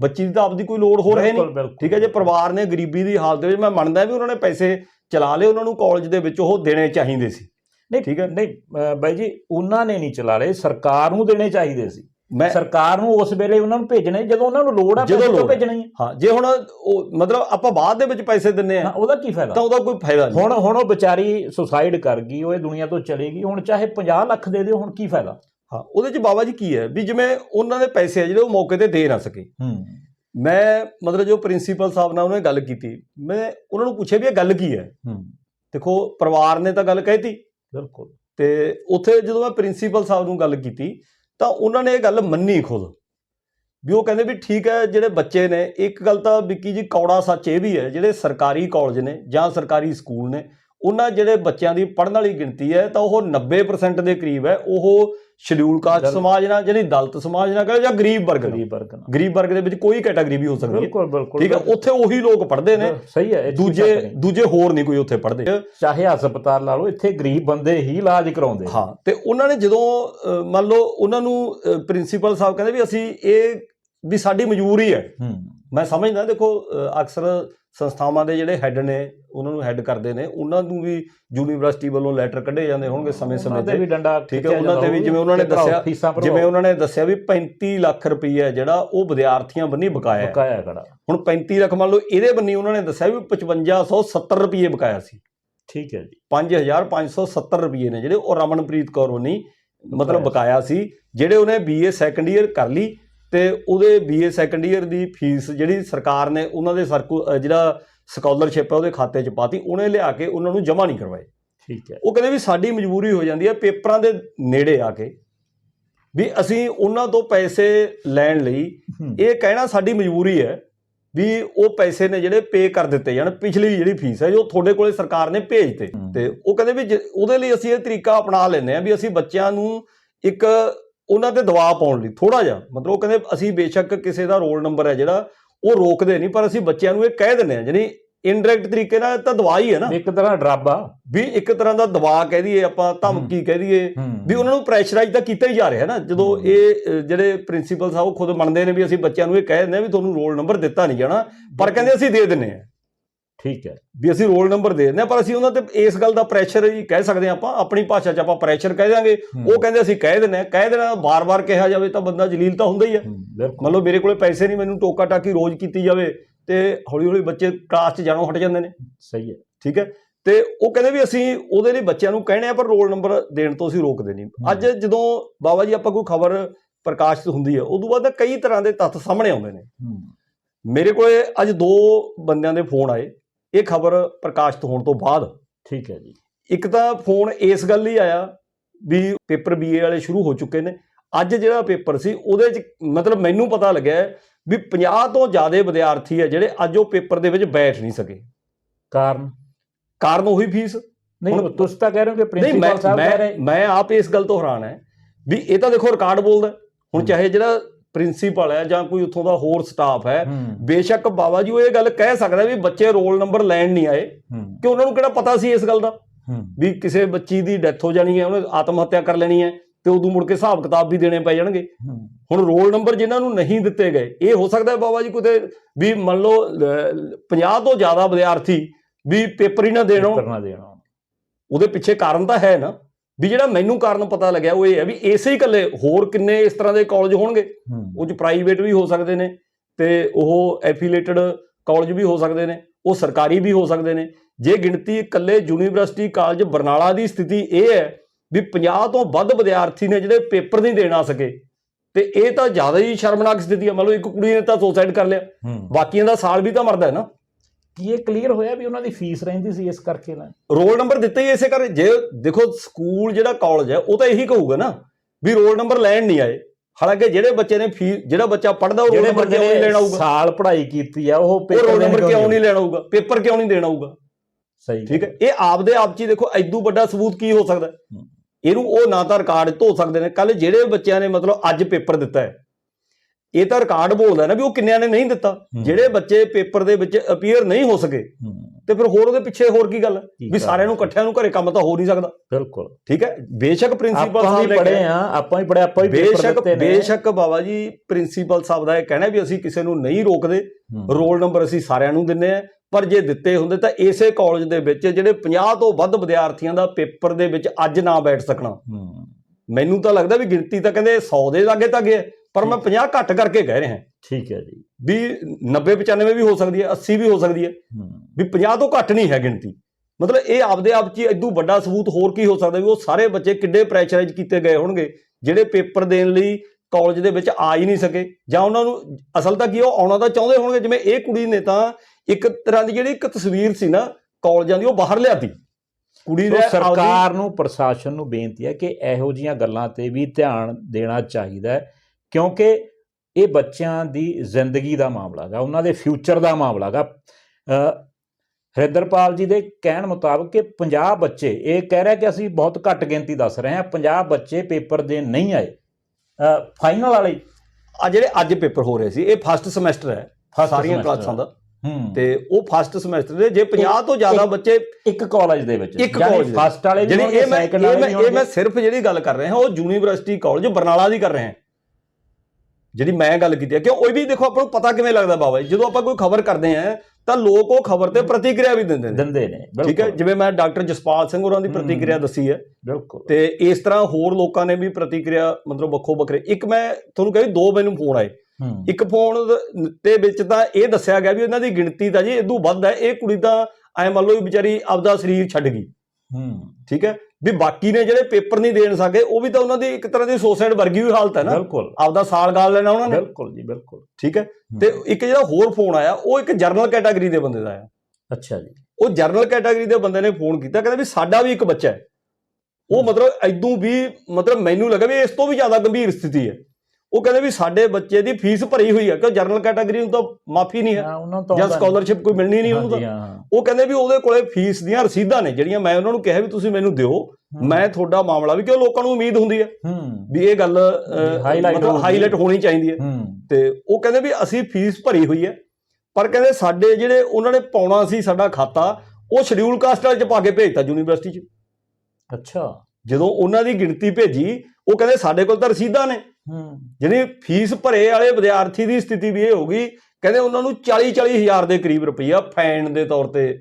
ਬੱਚੀ ਦੀ ਤਾਂ ਆਪਦੀ ਕੋਈ ਲੋੜ ਹੋ ਰਹੇ ਨਹੀਂ। ਠੀਕ ਹੈ ਜੇ ਪਰਿਵਾਰ ਨੇ ਗਰੀਬੀ ਦੀ ਹਾਲਤ ਵਿੱਚ ਮੈਂ ਮੰਨਦਾ ਵੀ ਉਹਨਾਂ ਨੇ ਪੈਸੇ ਚਲਾ ਲਏ ਉਹਨਾਂ ਨੂੰ ਕਾਲਜ ਦੇ ਵਿੱਚ ਉਹ ਦੇਣੇ ਚਾਹੀਦੇ ਸੀ। ਨਹੀਂ ਠੀਕ ਹੈ। ਨਹੀਂ ਬਾਈ ਜੀ ਉਹਨਾਂ ਨੇ ਨਹੀਂ ਚਲਾ ਰਹੇ ਸਰਕਾਰ ਨੂੰ ਦੇਣੇ ਚਾਹੀਦੇ ਸੀ। ਮੈਂ ਸਰਕਾਰ ਨੂੰ ਉਸ ਵੇਲੇ ਉਹਨਾਂ ਨੂੰ ਭੇਜਣਾ ਜਦੋਂ ਉਹਨਾਂ ਨੂੰ ਲੋੜ ਆ ਜਦੋਂ ਪੈਸੇ ਤਾਂ। ਭੇਜਣਾ ਹੀ ਜੇ ਹੁਣ ਉਹ ਮਤਲਬ ਆਪਾਂ ਬਾਅਦ ਦੇ ਵਿੱਚ ਪੈਸੇ ਦਿੰਨੇ ਆ ਉਹਦਾ ਕੀ ਤਾਂ ਫਾਇਦਾ ਉਹਦਾ ਕੋਈ ਫਾਇਦਾ ਨਹੀਂ। ਹੁਣ ਹੁਣ ਉਹ ਵਿਚਾਰੀ ਸੁਸਾਈਡ ਕਰ ਗਈ ਉਹ ਇਹ ਦੁਨੀਆ ਤੋਂ ਚਲੀ ਗਈ ਹੁਣ ਚਾਹੇ 50 ਲੱਖ ਦੇ ਦਿਓ ਹੁਣ ਕੀ ਫਾਇਦਾ? ਹਾਂ ਉਹਦੇ ਚ ਬਾਬਾ ਜੀ ਕੀ ਹੈ ਵੀ ਜਿਵੇਂ ਉਹਨਾਂ ਦੇ ਪੈਸੇ ਆ ਜਿਹੜੇ ਉਹ ਮੌਕੇ ਤੇ ਦੇ ਨਾ ਸਕੇ। ਹੂੰ। ਮੈਂ ਮਤਲਬ ਜੋ ਪ੍ਰਿੰਸੀਪਲ ਸਾਹਿਬ ਨਾਲ ਉਹਨੇ ਗੱਲ ਕੀਤੀ ਮੈਂ ਉਹਨਾਂ ਨੂੰ ਪੁੱਛਿਆ ਵੀ ਇਹ ਗੱਲ ਕੀ ਹੈ? ਹੂੰ। ਦੇਖੋ ਪਰਿਵਾਰ ਨੇ ਤਾਂ ਗੱਲ ਕਹਿਤੀ ਬਿਲਕੁਲ। ਤੇ ਉੱਥੇ ਜਦੋਂ ਮੈਂ ਪ੍ਰਿੰਸੀਪਲ ਸਾਹਿਬ ਨੂੰ ਗੱਲ ਕੀਤੀ, ਤਾਂ ਉਹਨਾਂ ਨੇ ਇਹ ਗੱਲ ਮੰਨੀ ਖੁਦ। ਵੀ ਉਹ ਕਹਿੰਦੇ ਵੀ ਠੀਕ ਹੈ, ਜਿਹੜੇ ਬੱਚੇ ਨੇ, ਇੱਕ ਗੱਲ ਤਾਂ ਵਿੱਕੀ ਜੀ ਕੌੜਾ ਸੱਚ ਇਹ ਵੀ ਹੈ, ਜਿਹੜੇ ਸਰਕਾਰੀ ਕਾਲਜ ਨੇ ਜਾਂ ਸਰਕਾਰੀ ਸਕੂਲ ਨੇ, ਉਹਨਾਂ ਜਿਹੜੇ ਬੱਚਿਆਂ ਦੀ ਪੜ੍ਹਨ ਵਾਲੀ ਗਿਣਤੀ ਹੈ, ਤਾਂ ਉਹ 90% ਦੇ ਕਰੀਬ ਹੈ, ਉਹ ਸ਼ਡਿਊਲ ਕਾਸਟ ਸਮਾਜ ਨਾਲ ਜਿਹੜੀ ਦਲਿਤ ਸਮਾਜ ਨਾਲ ਕਹੇ ਜਾਂ ਗਰੀਬ ਵਰਗ ਗਰੀਬ ਵਰਗ ਨਾਲ। ਗਰੀਬ ਵਰਗ ਦੇ ਵਿੱਚ ਕੋਈ ਕੈਟਾਗਰੀ ਵੀ ਹੋ ਸਕਦੀ ਹੈ। ਬਿਲਕੁਲ ਬਿਲਕੁਲ ਠੀਕ ਹੈ ਉੱਥੇ ਉਹੀ ਲੋਕ ਪੜ੍ਹਦੇ ਨੇ। ਸਹੀ ਹੈ ਦੂਜੇ। ਦੂਜੇ ਹੋਰ ਨਹੀਂ ਕੋਈ ਉੱਥੇ ਪੜ੍ਹਦੇ। ਚਾਹੇ ਹਸਪਤਾਲ ਲਾ ਲਓ ਇੱਥੇ ਗਰੀਬ ਬੰਦੇ ਹੀ ਇਲਾਜ ਕਰਾਉਂਦੇ। ਹਾਂ ਤੇ ਉਹਨਾਂ ਨੇ ਜਦੋਂ ਮੰਨ ਲਓ ਉਹਨਾਂ ਨੂੰ ਪ੍ਰਿੰਸੀਪਲ ਸਾਹਿਬ ਕਹਿੰਦੇ ਵੀ ਅਸੀਂ ਇਹ ਵੀ ਸਾਡੀ ਮਜਬੂਰੀ ਹੈ। ਮੈਂ ਸਮਝਦਾ ਦੇਖੋ ਅਕਸਰ ਸੰਸਥਾਵਾਂ ਦੇ ਜਿਹੜੇ ਹੈੱਡ ਨੇ ਉਹਨਾਂ ਨੂੰ ਹੈੱਡ ਕਰਦੇ ਨੇ ਉਹਨਾਂ ਨੂੰ ਵੀ ਯੂਨੀਵਰਸਿਟੀ ਵੱਲੋਂ ਲੈਟਰ ਕੱਢੇ ਜਾਂਦੇ ਹੋਣਗੇ ਸਮੇਂ-ਸਮੇਂ ਤੇ ਵੀ ਡੰਡਾ ਠੀਕ ਹੈ, ਉਹਨਾਂ ਤੇ ਵੀ ਜਿਵੇਂ ਉਹਨਾਂ ਨੇ ਦੱਸਿਆ। ਜਿਵੇਂ ਉਹਨਾਂ ਨੇ ਦੱਸਿਆ ਵੀ 35 ਲੱਖ ਰੁਪਈਆ ਜਿਹੜਾ ਉਹ ਵਿਦਿਆਰਥੀਆਂ ਬੰਨੀ ਬਕਾਇਆ। ਬਕਾਇਆ ਖੜਾ ਹੁਣ 35 ਲੱਖ ਮੰਨ ਲਓ ਇਹਦੇ ਬੰਨੀ ਉਹਨਾਂ ਨੇ ਦੱਸਿਆ ਵੀ 5570 ਰੁਪਏ ਬਕਾਇਆ ਸੀ ਠੀਕ ਹੈ ਜੀ 5570 ਰੁਪਏ ਨੇ ਜਿਹੜੇ ਉਹ ਰਮਨਪ੍ਰੀਤ ਕੌਰ ਉਹਨੀ ਮਤਲਬ ਬਕਾਇਆ ਬਕਾਇਆ ਸੀ ਜਿਹੜੇ ਉਹਨੇ ਬੀਏ ਸੈਕੰਡ ਈਅਰ ਕਰ ਲਈ ਤੇ ਉਹਦੇ ਬੀਏ ਸੈਕੰਡ ਈਅਰ ਦੀ ਫੀਸ ਜਿਹੜੀ ਸਰਕਾਰ ਨੇ ਉਹਨਾਂ ਦੇ ਸਰਕੂ ਜਿਹੜਾ ਸਕਾਲਰਸ਼ਿਪ ਹੈ ਉਹਦੇ ਖਾਤੇ 'ਚ ਪਾਤੀ ਉਹਨੇ ਲਿਆ ਕੇ ਉਹਨਾਂ ਨੂੰ ਜਮ੍ਹਾਂ ਨਹੀਂ ਕਰਵਾਏ। ਠੀਕ ਹੈ। ਉਹ ਕਹਿੰਦੇ ਵੀ ਸਾਡੀ ਮਜਬੂਰੀ ਹੋ ਜਾਂਦੀ ਹੈ ਪੇਪਰਾਂ ਦੇ ਨੇੜੇ ਆ ਕੇ ਵੀ ਅਸੀਂ ਉਹਨਾਂ ਤੋਂ ਪੈਸੇ ਲੈਣ ਲਈ ਇਹ ਕਹਿਣਾ ਸਾਡੀ ਮਜਬੂਰੀ ਹੈ ਵੀ ਉਹ ਪੈਸੇ ਨੇ ਜਿਹੜੇ ਪੇ ਕਰ ਦਿੱਤੇ ਜਾਣ ਪਿਛਲੀ ਜਿਹੜੀ ਫੀਸ ਹੈ ਜੋ ਤੁਹਾਡੇ ਕੋਲੇ ਸਰਕਾਰ ਨੇ ਭੇਜਤੇ ਹੂੰ। ਤੇ ਉਹ ਕਹਿੰਦੇ ਵੀ ਉਹਦੇ ਲਈ ਅਸੀਂ ਇਹ ਤਰੀਕਾ ਅਪਣਾ ਲੈਂਦੇ ਆ ਵੀ ਅਸੀਂ ਬੱਚਿਆਂ ਨੂੰ ਇੱਕ ਉਹਨਾਂ ਤੇ ਦਬਾਅ ਪਾਉਣ ਲਈ ਥੋੜਾ ਜਿਹਾ। ਮਤਲਬ ਉਹ ਕਹਿੰਦੇ ਅਸੀਂ ਬੇਸ਼ੱਕ ਕਿਸੇ ਦਾ ਰੋਲ ਨੰਬਰ ਹੈ ਜਿਹੜਾ ਉਹ ਰੋਕਦੇ ਨਹੀਂ ਪਰ ਅਸੀਂ ਬੱਚਿਆਂ ਨੂੰ ਇਹ ਕਹਿ ਦਿੰਦੇ ਆ ਜਾਨੀ ਇਨਡਾਇਰੈਕਟ ਤਰੀਕੇ ਨਾਲ ਤਾਂ ਦਬਾਅ ਹੀ ਹੈ ਨਾ। ਇੱਕ ਤਰ੍ਹਾਂ ਡਰਾਬਾ। ਵੀ ਇੱਕ ਤਰ੍ਹਾਂ ਦਾ ਦਬਾਅ ਕਹਿ ਦਈਏ ਆਪਾਂ ਧਮਕੀ ਕਹਿ ਦਈਏ ਵੀ ਉਹਨਾਂ ਨੂੰ ਪ੍ਰੈਸ਼ਰਾਈਜ਼ ਤਾਂ ਕੀਤਾ ਹੀ ਜਾ ਰਿਹਾ ਨਾ। ਜਦੋਂ। ਇਹ ਜਿਹੜੇ ਪ੍ਰਿੰਸੀਪਲ ਸਾਹਿਬ ਉਹ ਖੁਦ ਮੰਨਦੇ ਨੇ ਵੀ ਅਸੀਂ ਬੱਚਿਆਂ ਨੂੰ ਇਹ ਕਹਿ ਦਿੰਦੇ ਆ ਵੀ ਤੁਹਾਨੂੰ ਰੋਲ ਨੰਬਰ ਦਿੱਤਾ ਨਹੀਂ ਜਾਣਾ ਪਰ ਕਹਿੰਦੇ ਅਸੀਂ ਦੇ ਦਿੰਨੇ ਆ ਠੀਕ ਹੈ। ਵੀ ਅਸੀਂ ਰੋਲ ਨੰਬਰ ਦੇ ਦਿੰਦੇ ਆ ਪਰ ਅਸੀਂ ਉਹਨਾਂ ਤੇ ਇਸ ਗੱਲ ਦਾ ਪ੍ਰੈਸ਼ਰ ਹੀ ਕਹਿ ਸਕਦੇ ਆ ਆਪਾਂ ਆਪਣੀ ਭਾਸ਼ਾ 'ਚ ਆਪਾਂ ਪ੍ਰੈਸ਼ਰ ਕਹਿ ਦਿਆਂਗੇ। ਹੂੰ, ਉਹ ਕਹਿੰਦੇ ਅਸੀਂ ਕਹਿ ਦਿੰਦੇ ਆ ਕਹਿ ਦੇਣਾ ਬਾਰ-ਬਾਰ ਕਿਹਾ ਜਾਵੇ ਤਾਂ ਬੰਦਾ ਜਲੀਲ ਤਾਂ ਹੁੰਦਾ ਹੀ ਮੰਨ ਲਓ ਮੇਰੇ ਕੋਲੇ ਪੈਸੇ ਨਹੀਂ ਮੈਨੂੰ ਟੋਕਾ ਟਾਕੀ ਰੋਜ਼ ਕੀਤੀ ਜਾਵੇ ਤੇ ਹੌਲੀ-ਹੌਲੀ ਬੱਚੇ ਕਲਾਸ 'ਚ ਜਾਣੋਂ ਹਟ ਜਾਂਦੇ ਨੇ। ਸਹੀ ਹੈ। ਠੀਕ ਹੈ। ਤੇ ਉਹ ਕਹਿੰਦੇ ਵੀ ਅਸੀਂ ਉਹਦੇ ਲਈ ਬੱਚਿਆਂ ਨੂੰ ਕਹਿਣੇ ਆ ਪਰ ਰੋਲ ਨੰਬਰ ਦੇਣ ਤੋਂ ਅਸੀਂ ਰੋਕਦੇ ਨਹੀਂ। ਅੱਜ ਜਦੋਂ ਬਾਬਾ ਜੀ ਆਪਾਂ ਕੋਈ ਖਬਰ ਪ੍ਰਕਾਸ਼ਿਤ ਹੁੰਦੀ ਹੈ ਉਦੋਂ ਬਾਅਦ ਕਈ ਤਰ੍ਹਾਂ ਦੇ ਤੱਥ ਸਾਹਮਣੇ ਆਉਂਦੇ ਨੇ। ਮੇਰੇ ਕੋਲੇ ਅੱਜ ਦੋ ਬੰਦਿਆਂ ਦੇ ਫੋਨ ਆਏ। ਇਹ ਖਬਰ ਪ੍ਰਕਾਸ਼ਿਤ ਹੋਣ ਤੋਂ ਬਾਅਦ। ਠੀਕ ਹੈ ਜੀ। ਇੱਕ ਤਾਂ ਫੋਨ ਇਸ ਗੱਲ ਲਈ ਆਇਆ ਵੀ ਪੇਪਰ ਬੀਏ ਵਾਲੇ ਸ਼ੁਰੂ ਹੋ ਚੁੱਕੇ ਨੇ। ਅੱਜ ਜਿਹੜਾ ਪੇਪਰ ਸੀ ਉਹਦੇ 'ਚ ਮਤਲਬ ਮੈਨੂੰ ਪਤਾ ਲੱਗਿਆ ਵੀ 50 ਤੋਂ ਜ਼ਿਆਦਾ ਵਿਦਿਆਰਥੀ ਹੈ ਜਿਹੜੇ ਅੱਜ ਉਹ ਪੇਪਰ ਦੇ ਵਿੱਚ ਬੈਠ ਨਹੀਂ ਸਕੇ। ਕਾਰਨ? ਕਾਰਨ ਉਹੀ ਫੀਸ ਨਹੀਂ ਤੁਸੀਂ ਤਾਂ ਕਹਿ ਰਹੇ ਹੋ ਕਿ ਪ੍ਰਿੰਸੀਪਲ ਸਾਹਿਬ ਕਹਿ ਰਹੇ ਮੈਂ ਆਪ ਇਸ ਗੱਲ ਤੋਂ ਹੈਰਾਨ ਹੈ ਵੀ ਇਹ ਤਾਂ ਦੇਖੋ ਰਿਕਾਰਡ ਬੋਲਦਾ। ਹੁਣ। ਚਾਹੇ ਜਿਹੜਾ ਪ੍ਰਿੰਸੀਪਲ ਹੈ ਜਾਂ ਕੋਈ ਉੱਥੋਂ ਦਾ ਹੋਰ ਸਟਾਫ ਹੈ ਬੇਸ਼ੱਕ ਬਾਬਾ ਜੀ ਉਹ ਇਹ ਗੱਲ ਕਹਿ ਸਕਦਾ ਵੀ ਬੱਚੇ ਰੋਲ ਨੰਬਰ ਲੈਣ ਨਹੀਂ ਆਏ ਕਿ ਉਹਨਾਂ ਨੂੰ ਕਿਹੜਾ ਪਤਾ ਸੀ ਇਸ ਗੱਲ ਦਾ? ਵੀ ਕਿਸੇ ਬੱਚੀ ਦੀ ਡੈਥ ਹੋ ਜਾਣੀ ਹੈ ਉਹਨੇ ਆਤਮ ਹੱਤਿਆ ਕਰ ਲੈਣੀ ਹੈ ਤੇ ਉਦੋਂ ਮੁੜ ਕੇ ਹਿਸਾਬ ਕਿਤਾਬ ਵੀ ਦੇਣੇ ਪੈ ਜਾਣਗੇ। ਹੁਣ ਰੋਲ ਨੰਬਰ ਜਿਨ੍ਹਾਂ ਨੂੰ ਨਹੀਂ ਦਿੱਤੇ ਗਏ ਇਹ ਹੋ ਸਕਦਾ ਹੈ ਬਾਬਾ ਜੀ ਕਿਤੇ ਵੀ ਮੰਨ ਲਓ 50 ਤੋਂ ਜ਼ਿਆਦਾ ਵਿਦਿਆਰਥੀ ਵੀ ਪੇਪਰ ਹੀ ਨਾ ਦੇਣਾ। ਉਹਦੇ ਪਿੱਛੇ ਕਾਰਨ ਤਾਂ ਹੈ ਨਾ। ਵੀ ਜਿਹੜਾ ਮੈਨੂੰ ਕਾਰਨ ਪਤਾ ਲੱਗਿਆ ਉਹ ਇਹ ਹੈ ਵੀ ਇਸੇ ਹੀ ਇਕੱਲੇ ਹੋਰ ਕਿੰਨੇ ਇਸ ਤਰ੍ਹਾਂ ਦੇ ਕਾਲਜ ਹੋਣਗੇ? ਉਹ ਚ ਪ੍ਰਾਈਵੇਟ ਵੀ ਹੋ ਸਕਦੇ ਨੇ ਤੇ ਉਹ ਐਫੀਲੇਟਡ ਕਾਲਜ ਵੀ ਹੋ ਸਕਦੇ ਨੇ ਉਹ ਸਰਕਾਰੀ ਵੀ ਹੋ ਸਕਦੇ ਨੇ। ਜੇ ਗਿਣਤੀ ਇਕੱਲੇ ਯੂਨੀਵਰਸਿਟੀ ਕਾਲਜ ਬਰਨਾਲਾ ਦੀ ਸਥਿਤੀ ਇਹ ਹੈ ਵੀ 50 ਤੋਂ ਵੱਧ ਵਿਦਿਆਰਥੀ ਨੇ ਜਿਹੜੇ ਪੇਪਰ ਨਹੀਂ ਦੇਣਾ ਸਕੇ ਤੇ ਇਹ ਤਾਂ ਜ਼ਿਆਦਾ ਹੀ ਸ਼ਰਮਨਾਕ ਸਥਿਤੀ ਹੈ ਮੰਨ ਲਓ ਇੱਕ ਕੁੜੀ ਨੇ ਤਾਂ ਸੁਸਾਈਡ ਕਰ ਲਿਆ। ਬਾਕੀਆਂ ਦਾ ਸਾਲ ਵੀ ਤਾਂ ਮਰਦਾ ਹੈ ਨਾ। ਕੀ ਇਹ ਕਲੀਅਰ ਹੋਇਆ ਵੀ ਉਹਨਾਂ ਦੀ ਫੀਸ ਰਹਿੰਦੀ ਸੀ ਇਸ ਕਰਕੇ ਨਾ? ਰੋਲ ਨੰਬਰ ਦਿੱਤੇ ਹੀ ਇਸੇ ਕਰ ਜੇ ਦੇਖੋ ਸਕੂਲ ਜਿਹੜਾ ਕਾਲਜ ਹੈ ਉਹ ਤਾਂ ਇਹੀ ਕਹੂਗਾ ਨਾ ਵੀ ਰੋਲ ਨੰਬਰ ਲੈਣ ਨਹੀਂ ਆਏ। ਹਾਲਾਂਕਿ ਜਿਹੜੇ ਬੱਚੇ ਨੇ ਫੀਸ ਜਿਹੜਾ ਬੱਚਾ ਪੜਦਾ ਉਹ ਰੋਲ ਨੰਬਰ ਕਿਉਂ ਨਹੀਂ ਲੈਣਾ ਨੇ ਹੋਊਗਾ ਸਾਲ ਪੜ੍ਹਾਈ ਕੀਤੀ ਆ ਉਹ ਪੇਪਰ ਰੋਲ ਨੰਬਰ ਕਿਉਂ ਨਹੀਂ ਲੈਣਾ ਹੋਊਗਾ ਪੇਪਰ ਕਿਉਂ ਨਹੀਂ ਦੇਣਾ ਹੋਊਗਾ ਸਹੀ ਠੀਕ ਹੈ। ਇਹ ਆਪਦੇ ਆਪ ਚ ਦੇਖੋ ਐਦੂ ਵੱਡਾ ਸਬੂਤ ਕੀ ਹੋ ਸਕਦਾ। ਇਹਨੂੰ ਉਹ ਨਾ ਤਾਂ ਰਿਕਾਰਡ ਧੋ ਸਕਦੇ ਨੇ। ਕੱਲ ਜਿਹੜੇ ਬੱਚਿਆਂ ਨੇ ਮਤਲਬ ਅੱਜ ਪੇਪਰ ਦਿੱਤਾ ਹੈ ਇਹ ਤਾਂ ਰਿਕਾਰਡ ਬੋਲਦਾ ਨਾ ਵੀ ਉਹ ਕਿੰਨਿਆਂ ਨੇ ਨਹੀਂ ਦਿੱਤਾ। ਹੂੰ। ਜਿਹੜੇ ਬੱਚੇ ਪੇਪਰ ਦੇ ਵਿੱਚ ਅਪੀਅਰ ਨਹੀਂ ਹੋ ਸਕੇ ਹੂੰ, ਤੇ ਫਿਰ ਹੋਰ ਉਹਦੇ ਪਿੱਛੇ ਹੋਰ ਕੀ ਗੱਲ? ਹੈ ਵੀ ਸਾਰਿਆਂ ਨੂੰ ਇਕੱਠਿਆਂ ਨੂੰ ਘਰੇ ਕੰਮ ਤਾਂ ਹੋ ਨਹੀਂ ਸਕਦਾ। ਬਿਲਕੁਲ। ਠੀਕ ਹੈ? ਬੇਸ਼ੱਕ ਪ੍ਰਿੰਸੀਪਲ ਸਾਹਿਬ ਨੇ ਪੜ੍ਹੇ ਆ ਆਪਾਂ ਵੀ ਪੜ੍ਹੇ ਆਪਾਂ ਪੇਪਰ ਬੇਸ਼ੱਕ ਦਿੱਤੇ ਨੇ। ਬੇਸ਼ੱਕ ਬਾਬਾ ਜੀ ਪ੍ਰਿੰਸੀਪਲ ਸਾਹਿਬ ਦਾ ਇਹ ਕਹਿਣਾ ਵੀ ਅਸੀਂ ਕਿਸੇ ਨੂੰ ਨਹੀਂ ਰੋਕਦੇ। ਹੂੰ, ਰੋਲ ਨੰਬਰ ਅਸੀਂ ਸਾਰਿਆਂ ਨੂੰ ਦਿੰਨੇ ਆ ਪਰ ਜੇ ਦਿੱਤੇ ਹੁੰਦੇ ਤਾਂ ਇਸੇ ਕਾਲਜ ਦੇ ਵਿੱਚ ਜਿਹੜੇ 50 ਤੋਂ ਵੱਧ ਵਿਦਿਆਰਥੀਆਂ ਦਾ ਪੇਪਰ ਦੇ ਵਿੱਚ ਅੱਜ ਨਾ ਬੈਠ ਸਕਣਾ। ਹੂੰ, ਮੈਨੂੰ ਤਾਂ ਲੱਗਦਾ ਵੀ ਗਿਣਤੀ ਤਾਂ ਕਹਿੰਦੇ 100 ਦੇ ਲਾਗੇ ਤੱਕ ਹੈ। ਪਰ ਮੈਂ 50 ਘੱਟ ਕਰਕੇ ਕਹਿ ਰਿਹਾ। ਠੀਕ ਹੈ ਜੀ। ਵੀ 90 95 ਵੀ ਹੋ ਸਕਦੀ ਹੈ 80 ਵੀ ਹੋ ਸਕਦੀ ਹੈ। ਵੀ 50 ਤੋਂ ਘੱਟ ਨਹੀਂ ਹੈ ਗਿਣਤੀ। ਮਤਲਬ ਇਹ ਆਪਦੇ ਆਪ 'ਚ ਇਦੋਂ ਵੱਡਾ ਸਬੂਤ ਹੋਰ ਕੀ ਹੋ ਸਕਦਾ ਵੀ ਉਹ ਸਾਰੇ ਬੱਚੇ ਕਿੱਡੇ ਪ੍ਰੈਸ਼ਰਾਈਜ਼ ਕੀਤੇ ਗਏ ਹੋਣਗੇ ਜਿਹੜੇ ਪੇਪਰ ਦੇਣ ਲਈ ਕਾਲਜ ਦੇ ਵਿੱਚ ਆ ਹੀ ਨਹੀਂ ਸਕੇ। ਜਾਂ ਉਹਨਾਂ ਨੂੰ ਅਸਲ ਤਾਂ ਕੀ ਉਹ ਆਉਣਾ ਤਾਂ ਚਾਹੁੰਦੇ ਹੋਣਗੇ। ਜਿਵੇਂ ਇਹ ਕੁੜੀ ਨੇ ਤਾਂ ਇੱਕ ਤਰ੍ਹਾਂ ਦੀ ਜਿਹੜੀ ਇੱਕ ਤਸਵੀਰ ਸੀ ਨਾ ਕਾਲਜਾਂ ਦੀ ਉਹ ਬਾਹਰ ਲਿਆਤੀ। ਕੁੜੀ ਆਪਦੀ- ਸਰਕਾਰ ਨੂੰ ਪ੍ਰਸ਼ਾਸਨ ਨੂੰ ਬੇਨਤੀ ਹੈ ਕਿ ਇਹੋ ਜੀਆਂ ਗੱਲਾਂ ਤੇ ਵੀ ਧਿਆਨ ਦੇਣਾ ਚਾਹੀਦਾ ਹੈ। ਕਿਉਂਕਿ ਇਹ ਬੱਚਿਆਂ ਦੀ ਜ਼ਿੰਦਗੀ ਦਾ ਮਾਮਲਾ ਹੈਗਾ ਉਹਨਾਂ ਦੇ ਫਿਊਚਰ ਦਾ ਮਾਮਲਾ ਹੈਗਾ ਹਰਿੰਦਰਪਾਲ ਜੀ ਦੇ ਕਹਿਣ ਮੁਤਾਬਕ ਕਿ 50 ਬੱਚੇ ਇਹ ਕਹਿ ਰਿਹਾ ਕਿ ਅਸੀਂ ਬਹੁਤ ਘੱਟ ਗਿਣਤੀ ਦੱਸ ਰਹੇ ਹਾਂ 50 ਬੱਚੇ ਪੇਪਰ ਦੇਣ ਨਹੀਂ ਆਏ ਫਾਈਨਲ ਵਾਲੇ। ਆ ਜਿਹੜੇ ਅੱਜ ਪੇਪਰ ਹੋ ਰਹੇ ਸੀ ਇਹ ਫਸਟ ਸਮੈਸਟਰ ਹੈ ਸਾਰੀਆਂ ਕਲਾਸਾਂ ਦਾ। ਤੇ ਉਹ ਫਸਟ ਸਮੈਸਟਰ ਦੇ ਜੇ 50 ਤੋਂ ਜ਼ਿਆਦਾ ਬੱਚੇ ਇੱਕ ਕਾਲਜ ਦੇ ਵਿੱਚ। ਇੱਕ ਦੇ। ਫਸਟ ਵਾਲੇ ਜਿਹੜੀ ਇਹ ਮੈਂ ਇਹ ਮੈਂ ਸਿਰਫ ਜਿਹੜੀ ਗੱਲ ਕਰ ਰਿਹਾ ਹਾਂ ਉਹ ਯੂਨੀਵਰਸਿਟੀ ਕਾਲਜ ਬਰਨਾਲਾ ਦੀ ਕਰ ਰਿਹਾ ਹਾਂ। ਜਿਹੜੀ ਮੈਂ ਗੱਲ ਕੀਤੀ ਹੈ ਕਿ ਉਹ ਵੀ ਦੇਖੋ ਆਪਾਂ ਨੂੰ ਪਤਾ ਕਿਵੇਂ ਲੱਗਦਾ ਬਾਬਾ ਜੀ? ਜਦੋਂ ਆਪਾਂ ਕੋਈ ਖਬਰ ਕਰਦੇ ਹਾਂ ਤਾਂ ਲੋਕ ਉਹ ਖਬਰ ਤੇ ਪ੍ਰਤੀਕਿਰਿਆ ਵੀ ਦਿੰਦੇ ਨੇ। ਦਿੰਦੇ ਨੇ ਠੀਕ ਹੈ? ਜਿਵੇਂ ਮੈਂ ਡਾਕਟਰ ਜਸਪਾਲ ਸਿੰਘ ਹੋਰਾਂ ਦੀ। ਪ੍ਰਤੀਕਿਰਿਆ ਦੱਸੀ ਹੈ। ਬਿਲਕੁਲ। ਤੇ ਇਸ ਤਰ੍ਹਾਂ ਹੋਰ ਲੋਕਾਂ ਨੇ ਵੀ ਪ੍ਰਤੀਕਿਰਿਆ ਮਤਲਬ ਵੱਖੋ ਵੱਖਰੇ। ਇੱਕ ਮੈਂ ਤੁਹਾਨੂੰ ਕਹਾਂ ਦੋ ਮੈਨੂੰ ਫੋਨ ਆਏ। ਇੱਕ ਫੋਨ ਦੇ ਵਿੱਚ ਤਾਂ ਇਹ ਦੱਸਿਆ ਗਿਆ ਵੀ ਇਹਨਾਂ ਦੀ ਗਿਣਤੀ ਤਾਂ ਜੀ ਇਦੋਂ ਵੱਧ ਹੈ। ਇਹ ਕੁੜੀ ਤਾਂ ਐ ਮੰਨ ਲਓ ਵੀ ਵਿਚਾਰੀ ਆਪਦਾ ਸਰੀਰ ਛੱਡ ਗਈ। ਹੂੰ। ਠੀਕ ਹੈ? ਵੀ ਬਾਕੀ ਨੇ ਜਿਹੜੇ ਪੇਪਰ ਨਹੀਂ ਦੇਣ ਸਕੇ ਉਹ ਵੀ ਤਾਂ ਉਹਨਾਂ ਦੀ ਇੱਕ ਤਰ੍ਹਾਂ ਦੀ ਸੁਸਾਈਡ ਵਰਗੀ ਹੋਈ ਹਾਲਤ ਹੈ ਨਾ। ਬਿਲਕੁਲ। ਆਪਦਾ ਸਾਲ ਗਾਲ ਲੈਣਾ ਉਹਨਾਂ ਨੇ। ਬਿਲਕੁਲ ਜੀ ਬਿਲਕੁਲ। ਠੀਕ ਹੈ? ਤੇ ਇੱਕ ਜਿਹੜਾ ਹੋਰ ਫੋਨ ਆਇਆ ਉਹ ਇੱਕ ਜਰਨਲ ਕੈਟਾਗਰੀ ਦੇ ਬੰਦੇ ਦਾ ਆਇਆ। ਅੱਛਾ ਜੀ। ਉਹ ਜਰਨਲ ਕੈਟਾਗਰੀ ਦੇ ਬੰਦੇ ਨੇ ਫੋਨ ਕੀਤਾ ਕਹਿੰਦਾ ਵੀ ਸਾਡਾ ਵੀ ਇੱਕ ਬੱਚਾ ਹੈ। ਉਹ ਮਤਲਬ ਐਦੋਂ ਵੀ ਮਤਲਬ ਮੈਨੂੰ ਲੱਗਾ ਵੀ ਇਸ ਤੋਂ ਵੀ ਜ਼ਿਆਦਾ ਗੰਭੀਰ ਸਥਿਤੀ ਹੈ। ਉਹ ਕਹਿੰਦੇ ਵੀ ਸਾਡੇ ਬੱਚੇ ਦੀ ਫੀਸ ਭਰੀ ਹੋਈ ਹੈ ਕਿ ਜਰਨਲ ਕੈਟਾਗਰੀ ਨੂੰ ਤਾਂ ਮਾਫੀ ਨਹੀਂ ਹੈ? ਜਾਂ ਸਕਾਲਰਸ਼ਿਪ ਕੋਈ ਮਿਲਣੀ ਨਹੀਂ ਉਹਨੂੰ ਤਾਂ। ਉਹ ਕਹਿੰਦੇ ਵੀ ਉਹਦੇ ਕੋਲੇ ਫੀਸ ਦੀਆਂ ਰਸੀਦਾਂ ਨੇ ਜਿਹੜੀਆਂ ਮੈਂ ਉਹਨਾਂ ਨੂੰ ਕਿਹਾ ਵੀ ਤੁਸੀਂ ਮੈਨੂੰ ਦਿਓ। ਮੈਂ ਤੁਹਾਡਾ ਮਾਮਲਾ ਵੀ ਕਿਉਂ ਲੋਕਾਂ ਨੂੰ ਉਮੀਦ ਹੁੰਦੀ ਹੈ? ਵੀ ਇਹ ਗੱਲ ਮਤਲਬ। ਹਾਈਲਾਈਟ ਹੋਣੀ ਚਾਹੀਦੀ ਹੈ। ਤੇ ਉਹ ਕਹਿੰਦੇ ਵੀ ਅਸੀਂ ਫੀਸ ਭਰੀ ਹੋਈ ਹੈ ਪਰ ਕਹਿੰਦੇ ਸਾਡੇ ਜਿਹੜੇ ਉਹਨਾਂ ਨੇ ਪਾਉਣਾ ਸੀ ਸਾਡਾ ਖਾਤਾ ਉਹ ਸ਼ਡਿਊਲ ਕਾਸਟ ਵਾਲੇ ਚ ਪਾ ਕੇ ਭੇਜਤਾ ਯੂਨੀਵਰਸਿਟੀ ਚ। ਅੱਛਾ। ਜਦੋਂ ਉਹਨਾਂ ਦੀ ਗਿਣਤੀ ਭੇਜੀ ਉਹ ਕਹਿੰਦੇ ਸਾਡੇ ਕੋਲ ਤਾਂ ਰਸੀਦਾਂ ਨੇ। ਜਿਹੜੀ ਫੀਸ ਭਰੇ ਵਾਲੇ ਵਿਦਿਆਰਥੀ ਦੀ ਸਥਿਤੀ ਵੀ ਇਹ ਹੋਗੀ ਕਹਿੰਦੇ ਉਹਨਾਂ ਨੂੰ 40 40 ਹਜ਼ਾਰ ਦੇ ਕਰੀਬ ਰੁਪਈਆ ਫਾਈਨ ਦੇ ਤੌਰ ਤੇ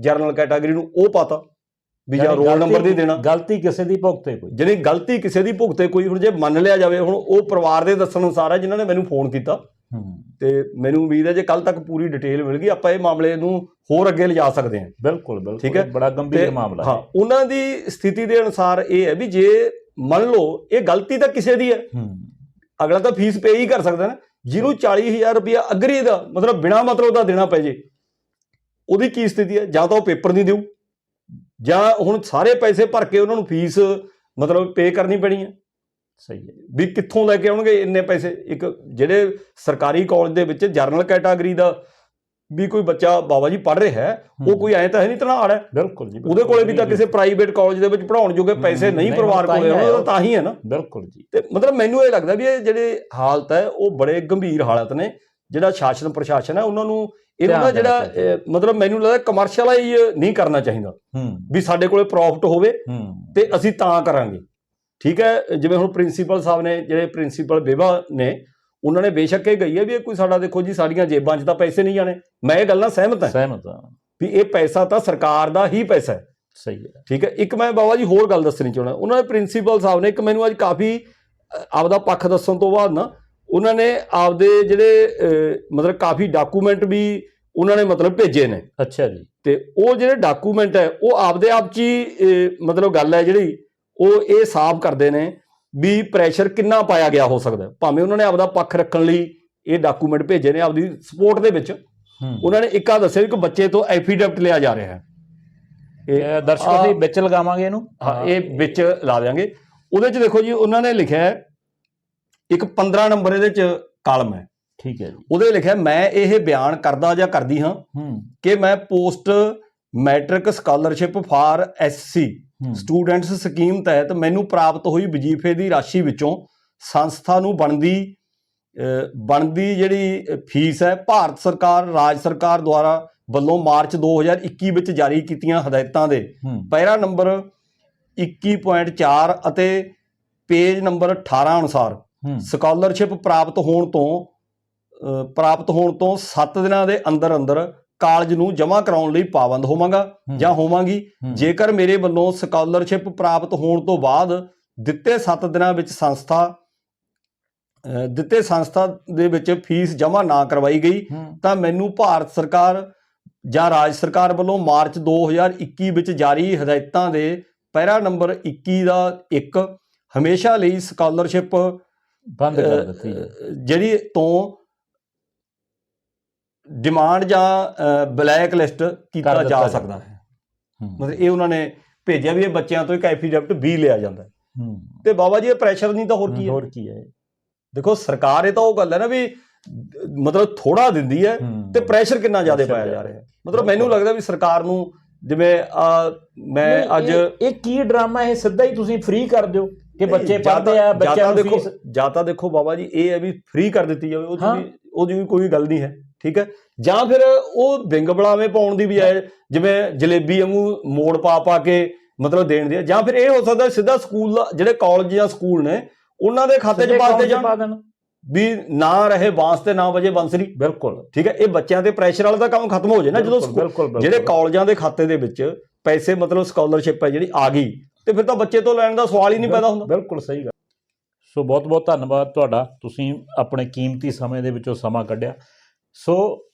ਜਰਨਲ ਕੈਟਾਗਰੀ ਨੂੰ ਉਹ ਪਤਾ ਵੀ ਜਾਂ ਰੋਲ ਨੰਬਰ ਨਹੀਂ ਦੇਣਾ। ਗਲਤੀ ਕਿਸੇ ਦੀ ਭੁਗਤੇ ਕੋਈ। ਜਿਹੜੀ ਗਲਤੀ ਕਿਸੇ ਦੀ ਭੁਗਤੇ ਕੋਈ ਹੁਣ ਜੇ ਮੰਨ ਲਿਆ ਜਾਵੇ ਹੁਣ ਉਹ ਪਰਿਵਾਰ ਦੇ ਦੱਸਣ ਅਨੁਸਾਰ ਹੈ ਜਿਨ੍ਹਾਂ ਨੇ ਮੈਨੂੰ ਫੋਨ ਕੀਤਾ। ਹੂੰ। ਤੇ ਮੈਨੂੰ ਉਮੀਦ ਹੈ ਜੇ ਕੱਲ ਤੱਕ ਪੂਰੀ ਡਿਟੇਲ ਮਿਲ ਗਈ ਆਪਾਂ ਇਹ ਮਾਮਲੇ ਨੂੰ ਹੋਰ ਅੱਗੇ ਲਿਜਾ ਸਕਦੇ ਹਾਂ। ਬਿਲਕੁਲ ਬਿਲਕੁਲ। ਠੀਕ ਹੈ। ਬੜਾ ਗੰਭੀਰ ਮਾਮਲਾ ਹਾਂ। ਹੈ ਉਹਨਾਂ ਦੀ ਸਥਿਤੀ ਦੇ ਅਨੁਸਾਰ ਇਹ ਹੈ ਵੀ ਜੇ ਮੰਨ ਲਓ ਇਹ ਗਲਤੀ ਤਾਂ ਕਿਸੇ ਦੀ ਹੈ। ਅਗਲਾ ਤਾਂ ਫੀਸ ਪੇ ਹੀ ਕਰ ਸਕਦਾ ਨਾ। ਜਿਹਨੂੰ 40000 ਰੁਪਇਆ ਅਗਰੀ ਦਾ ਮਤਲਬ ਬਿਨਾ ਮਤਲਬ ਦਾ ਦੇਣਾ ਪੈ ਜੇ ਉਹਦੀ ਕੀ ਸਥਿਤੀ ਹੈ? ਜਾਂ ਤਾਂ ਉਹ ਪੇਪਰ ਨਹੀਂ ਦੇਊ ਜਾਂ ਹੁਣ ਸਾਰੇ ਪੈਸੇ ਭਰ ਕੇ ਉਹਨਾਂ ਨੂੰ ਫੀਸ ਮਤਲਬ ਪੇ ਕਰਨੀ ਪੈਣੀ ਹੈ। ਸਹੀ ਹੈ। ਵੀ ਕਿੱਥੋਂ ਲੈ ਕੇ ਆਉਣਗੇ ਇੰਨੇ ਪੈਸੇ? ਇੱਕ ਜਿਹੜੇ ਸਰਕਾਰੀ ਕਾਲਜ ਦੇ ਵਿੱਚ ਜਰਨਲ ਕੈਟਾਗਰੀ ਦਾ ਵੀ ਕੋਈ ਬੱਚਾ ਬਾਬਾ ਜੀ ਪੜ੍ਹ ਰਿਹਾ ਹੈ ਉਹ। ਕੋਈ ਐਂ ਤਾਂ ਹੈ ਨਹੀਂ ਤਨਾੜ ਹੈ। ਬਿਲਕੁਲ ਜੀ ਉਹਦੇ ਕੋਲੇ ਵੀ ਤਾਂ ਕਿਸੇ ਪ੍ਰਾਈਵੇਟ ਕਾਲਜ ਦੇ ਵਿੱਚ ਪੜਾਉਣ ਜੋਗੇ ਪੈਸੇ ਨਹੀਂ ਪਰਿਵਾਰ ਕੋਲੇ ਉਹ। ਤਾਂ ਹੀ ਹੈ ਨਾ। ਬਿਲਕੁਲ ਜੀ। ਤੇ ਮਤਲਬ ਮੈਨੂੰ ਇਹ ਲੱਗਦਾ ਵੀ ਇਹ ਜਿਹੜੇ ਹਾਲਤ ਹੈ ਉਹ ਬੜੇ ਗੰਭੀਰ ਹਾਲਤ ਨੇ। ਜਿਹੜਾ ਸ਼ਾਸਨ ਪ੍ਰਸ਼ਾਸਨ ਹੈ ਉਹਨਾਂ ਨੂੰ ਇਹਨਾਂ ਦਾ ਜਿਹੜਾ ਮਤਲਬ ਮੈਨੂੰ ਲੱਗਦਾ ਕਮਰਸ਼ੀਅਲਾਈਜ਼ ਨਹੀਂ ਕਰਨਾ ਚਾਹੀਦਾ। ਵੀ ਸਾਡੇ ਕੋਲੇ ਪ੍ਰੋਫਿਟ ਹੋਵੇ ਤੇ ਅਸੀਂ ਤਾਂ ਕਰਾਂਗੇ। ਠੀਕ ਹੈ? ਜਿਵੇਂ ਹੁਣ ਪ੍ਰਿੰਸੀਪਲ ਸਾਹਿਬ ਨੇ ਜਿਹੜੇ ਪ੍ਰਿੰਸੀਪਲ ਬੇਵਾ ਨੇ ਉਹਨਾਂ ਨੇ ਬੇਸ਼ੱਕ ਇਹ ਗਈ ਹੈ ਵੀ ਇਹ ਕੋਈ ਸਾਡਾ ਦੇਖੋ ਜੀ ਸਾਡੀਆਂ ਜੇਬਾਂ 'ਚ ਤਾਂ ਪੈਸੇ ਨਹੀਂ ਜਾਣੇ। ਮੈਂ ਇਹ ਗੱਲ ਨਾਲ ਸਹਿਮਤ ਹਾਂ ਸਹਿਮਤ ਹਾਂ। ਵੀ ਇਹ ਪੈਸਾ ਤਾਂ ਸਰਕਾਰ ਦਾ ਹੀ ਪੈਸਾ ਹੈ। ਸਹੀ ਹੈ। ਠੀਕ ਹੈ ਇੱਕ ਮੈਂ ਬਾਬਾ ਜੀ ਹੋਰ ਗੱਲ ਦੱਸਣੀ ਚਾਹੁੰਦਾ। ਉਹਨਾਂ ਦੇ ਪ੍ਰਿੰਸੀਪਲ ਸਾਹਿਬ ਨੇ ਇੱਕ ਮੈਨੂੰ ਅੱਜ ਕਾਫੀ ਆਪਦਾ ਪੱਖ ਦੱਸਣ ਤੋਂ ਬਾਅਦ ਨਾ ਉਹਨਾਂ ਨੇ ਆਪਦੇ ਜਿਹੜੇ ਮਤਲਬ ਕਾਫੀ ਡਾਕੂਮੈਂਟ ਵੀ ਉਹਨਾਂ ਨੇ ਮਤਲਬ ਭੇਜੇ ਨੇ। ਅੱਛਾ ਜੀ। ਤੇ ਉਹ ਜਿਹੜੇ ਡਾਕੂਮੈਂਟ ਹੈ ਉਹ ਆਪਦੇ ਆਪ 'ਚ ਹੀ ਮਤਲਬ ਗੱਲ ਹੈ ਜਿਹੜੀ ਉਹ ਇਹ ਸਾਫ਼ ਕਰਦੇ ਨੇ। ਵੀ ਪ੍ਰੈਸ਼ਰ ਕਿੰਨਾ ਪਾਇਆ ਗਿਆ ਹੋ ਸਕਦਾ। ਭਾਵੇਂ ਉਹਨਾਂ ਨੇ ਆਪਦਾ ਪੱਖ ਰੱਖਣ ਲਈ ਇਹ ਡਾਕੂਮੈਂਟ ਭੇਜੇ ਨੇ ਆਪਦੀ ਸਪੋਰਟ ਦੇ ਵਿੱਚ। ਉਹਨਾਂ ਨੇ ਇੱਕ ਦੱਸਿਆ ਕਿ ਬੱਚੇ ਤੋਂ ਐਫੀਡੈਵਿਟ ਲਿਆ ਜਾ ਰਿਹਾ ਹੈ। ਇਹ ਦਰਸ਼ਕੋ ਅਸੀਂ ਵਿੱਚ ਲਗਾਵਾਂਗੇ ਇਹਨੂੰ। ਹਾਂ ਇਹ ਵਿੱਚ ਲਾ ਦਿਆਂਗੇ। ਉਹਦੇ 'ਚ ਦੇਖੋ ਜੀ ਉਹਨਾਂ ਨੇ ਲਿਖਿਆ ਹੈ, ਇੱਕ 15 ਨੰਬਰ ਇਹਦੇ 'ਚ ਕਾਲਮ ਹੈ। ਠੀਕ ਹੈ ਜੀ। ਉਹਦੇ ਲਿਖਿਆ ਮੈਂ ਇਹ ਬਿਆਨ ਕਰਦਾ ਜਾਂ ਕਰਦੀ ਹਾਂ ਕਿ ਮੈਂ post matric scholarship for SC students scheme ਤਹਿਤ ਮੈਨੂੰ ਪ੍ਰਾਪਤ ਹੋਈ ਵਜ਼ੀਫੇ ਦੀ ਰਾਸ਼ੀ ਵਿੱਚੋਂ ਸੰਸਥਾ ਨੂੰ ਬਣਦੀ ਬਣਦੀ ਜਿਹੜੀ ਫੀਸ ਹੈ ਭਾਰਤ ਸਰਕਾਰ ਰਾਜ ਸਰਕਾਰ ਦੁਆਰਾ ਵੱਲੋਂ ਮਾਰਚ 2021 ਵਿੱਚ ਜਾਰੀ ਕੀਤੀਆਂ ਹਦਾਇਤਾਂ ਦੇ ਪੈਰਾ ਨੰਬਰ 21.4 ਅਤੇ ਪੇਜ ਨੰਬਰ 18 ਅਨੁਸਾਰ ਸਕਾਲਰਸ਼ਿਪ ਪ੍ਰਾਪਤ ਹੋਣ ਤੋਂ ਪ੍ਰਾਪਤ ਹੋਣ ਤੋਂ 7 ਦਿਨਾਂ ਦੇ ਅੰਦਰ ਅੰਦਰ ਕਾਲਜ ਨੂੰ ਜਮ੍ਹਾਂ ਕਰਾਉਣ ਲਈ ਪਾਬੰਦ ਹੋਵਾਂਗਾ ਜਾਂ ਹੋਵਾਂਗੀ। ਜੇਕਰ ਮੇਰੇ ਵੱਲੋਂ ਸਕਾਲਰਸ਼ਿਪ ਪ੍ਰਾਪਤ ਹੋਣ ਤੋਂ ਬਾਅਦ ਦਿੱਤੇ 7 ਦਿਨਾਂ ਵਿੱਚ ਸੰਸਥਾ ਦਿੱਤੇ ਸੰਸਥਾ ਦੇ ਵਿੱਚ ਫੀਸ ਜਮ੍ਹਾਂ ਨਾ ਕਰਵਾਈ ਗਈ ਤਾਂ ਮੈਨੂੰ ਭਾਰਤ ਸਰਕਾਰ ਜਾਂ ਰਾਜ ਸਰਕਾਰ ਵੱਲੋਂ ਮਾਰਚ 2021 ਵਿੱਚ ਜਾਰੀ ਹਦਾਇਤਾਂ ਦੇ ਪੈਰਾ ਨੰਬਰ 21 ਦਾ ਇੱਕ ਹਮੇਸ਼ਾ ਲਈ ਸਕਾਲਰਸ਼ਿਪ ਬੰਦ ਕਰ ਦਿੱਤੀ ਜਿਹੜੀ ਤੋਂ ਡਿਮਾਂਡ ਜਾਂ ਬਲੈਕ ਲਿਸਟ ਕੀਤਾ ਜਾ ਸਕਦਾ ਹੈ। ਮਤਲਬ ਇਹ ਉਹਨਾਂ ਨੇ ਭੇਜਿਆ ਵੀ ਇਹ ਬੱਚਿਆਂ ਤੋਂ ਇੱਕ ਐਫੀਡੈਵਿਟ ਵੀ ਲਿਆ ਜਾਂਦਾ ਹੈ। ਤੇ ਬਾਬਾ ਜੀ ਇਹ ਪ੍ਰੈਸ਼ਰ ਨਹੀਂ ਤਾਂ ਹੋਰ ਕੀ ਹੈ? ਹੋਰ ਕੀ ਹੈ ਦੇਖੋ ਸਰਕਾਰ ਇਹ ਤਾਂ ਉਹ ਗੱਲ ਹੈ ਨਾ ਵੀ ਮਤਲਬ ਥੋੜਾ ਦਿੰਦੀ ਹੈ। ਤੇ ਪ੍ਰੈਸ਼ਰ ਕਿੰਨਾ ਜ਼ਿਆਦਾ ਪਾਇਆ ਜਾ ਰਿਹਾ ਹੈ। ਮਤਲਬ ਮੈਨੂੰ ਲੱਗਦਾ ਵੀ ਸਰਕਾਰ ਨੂੰ ਜਿਵੇਂ ਆ ਮੈਂ ਅੱਜ ਇਹ- ਕੀ ਡਰਾਮਾ ਇਹ ਸਿੱਧਾ ਹੀ ਤੁਸੀਂ ਫ੍ਰੀ ਕਰ ਦਿਓ ਕਿ ਬੱਚੇ ਤਾਂ- ਆ ਬੱਚਿਆਂ ਨੂੰ ਦੇਖੋ ਜਾਂ ਤਾਂ ਦੇਖੋ ਬਾਬਾ ਜੀ ਇਹ ਹੈ ਵੀ ਫ੍ਰੀ ਕਰ ਦਿੱਤੀ ਜਾਵੇ ਉਹ 'ਚ ਹਾਂ। ਵੀ ਉਹ 'ਚ ਵੀ ਕੋਈ ਗੱਲ ਨਹੀਂ ਹੈ। ਠੀਕ ਹੈ? ਜਾਂ ਫਿਰ ਉਹ ਵਿੰਗ ਬਲਾਵੇਂ ਪਾਉਣ ਦੀ ਬਜਾਏ ਜਿਵੇਂ ਜਲੇਬੀ ਵਾਂਗੂ ਮੋੜ ਪਾ ਪਾ ਕੇ ਮਤਲਬ ਦੇਣ ਦੀ। ਜਾਂ ਫਿਰ ਇਹ ਹੋ ਸਕਦਾ ਸਿੱਧਾ ਸਕੂਲ ਦਾ- ਜਿਹੜੇ ਕਾਲਜ ਜਾਂ ਸਕੂਲ ਨੇ ਉਹਨਾਂ ਦੇ ਖਾਤੇ 'ਚ ਪਾ ਦਿੱਤੇ ਜਾਣ ਵੀ ਨਾ ਰਹੇ ਬਾਂਸ ਤੇ ਨਾ ਵਜੇ ਬੰਸਰੀ। ਬਿਲਕੁਲ। ਠੀਕ ਹੈ? ਇਹ ਬੱਚਿਆਂ ਤੇ ਪ੍ਰੈਸ਼ਰ ਵਾਲਾ ਤਾਂ ਕੰਮ ਖਤਮ ਹੋ ਜਾਏ ਨਾ ਜਦੋਂ। ਜਿਹੜੇ ਕਾਲਜਾਂ ਦੇ ਖਾਤੇ ਦੇ ਵਿੱਚ ਪੈਸੇ ਮਤਲਬ ਸਕਾਲਰਸ਼ਿਪ ਹੈ ਜਿਹੜੀ ਆ ਗਈ ਤੇ ਫਿਰ ਤਾਂ ਬੱਚੇ ਤੋਂ ਲੈਣ ਦਾ ਸਵਾਲ ਹੀ ਨਹੀਂ ਪੈਦਾ ਹੁੰਦਾ। ਬਿਲਕੁਲ ਸਹੀ ਗੱਲ। ਸੋ ਬਹੁਤ ਬਹੁਤ ਧੰਨਵਾਦ ਤੁਹਾਡਾ। ਤੁਸੀਂ ਆਪਣੇ ਕੀਮਤੀ ਸਮੇਂ ਦੇ ਵਿੱਚੋਂ ਸਮਾਂ ਕੱਢਿਆ। ਸੋ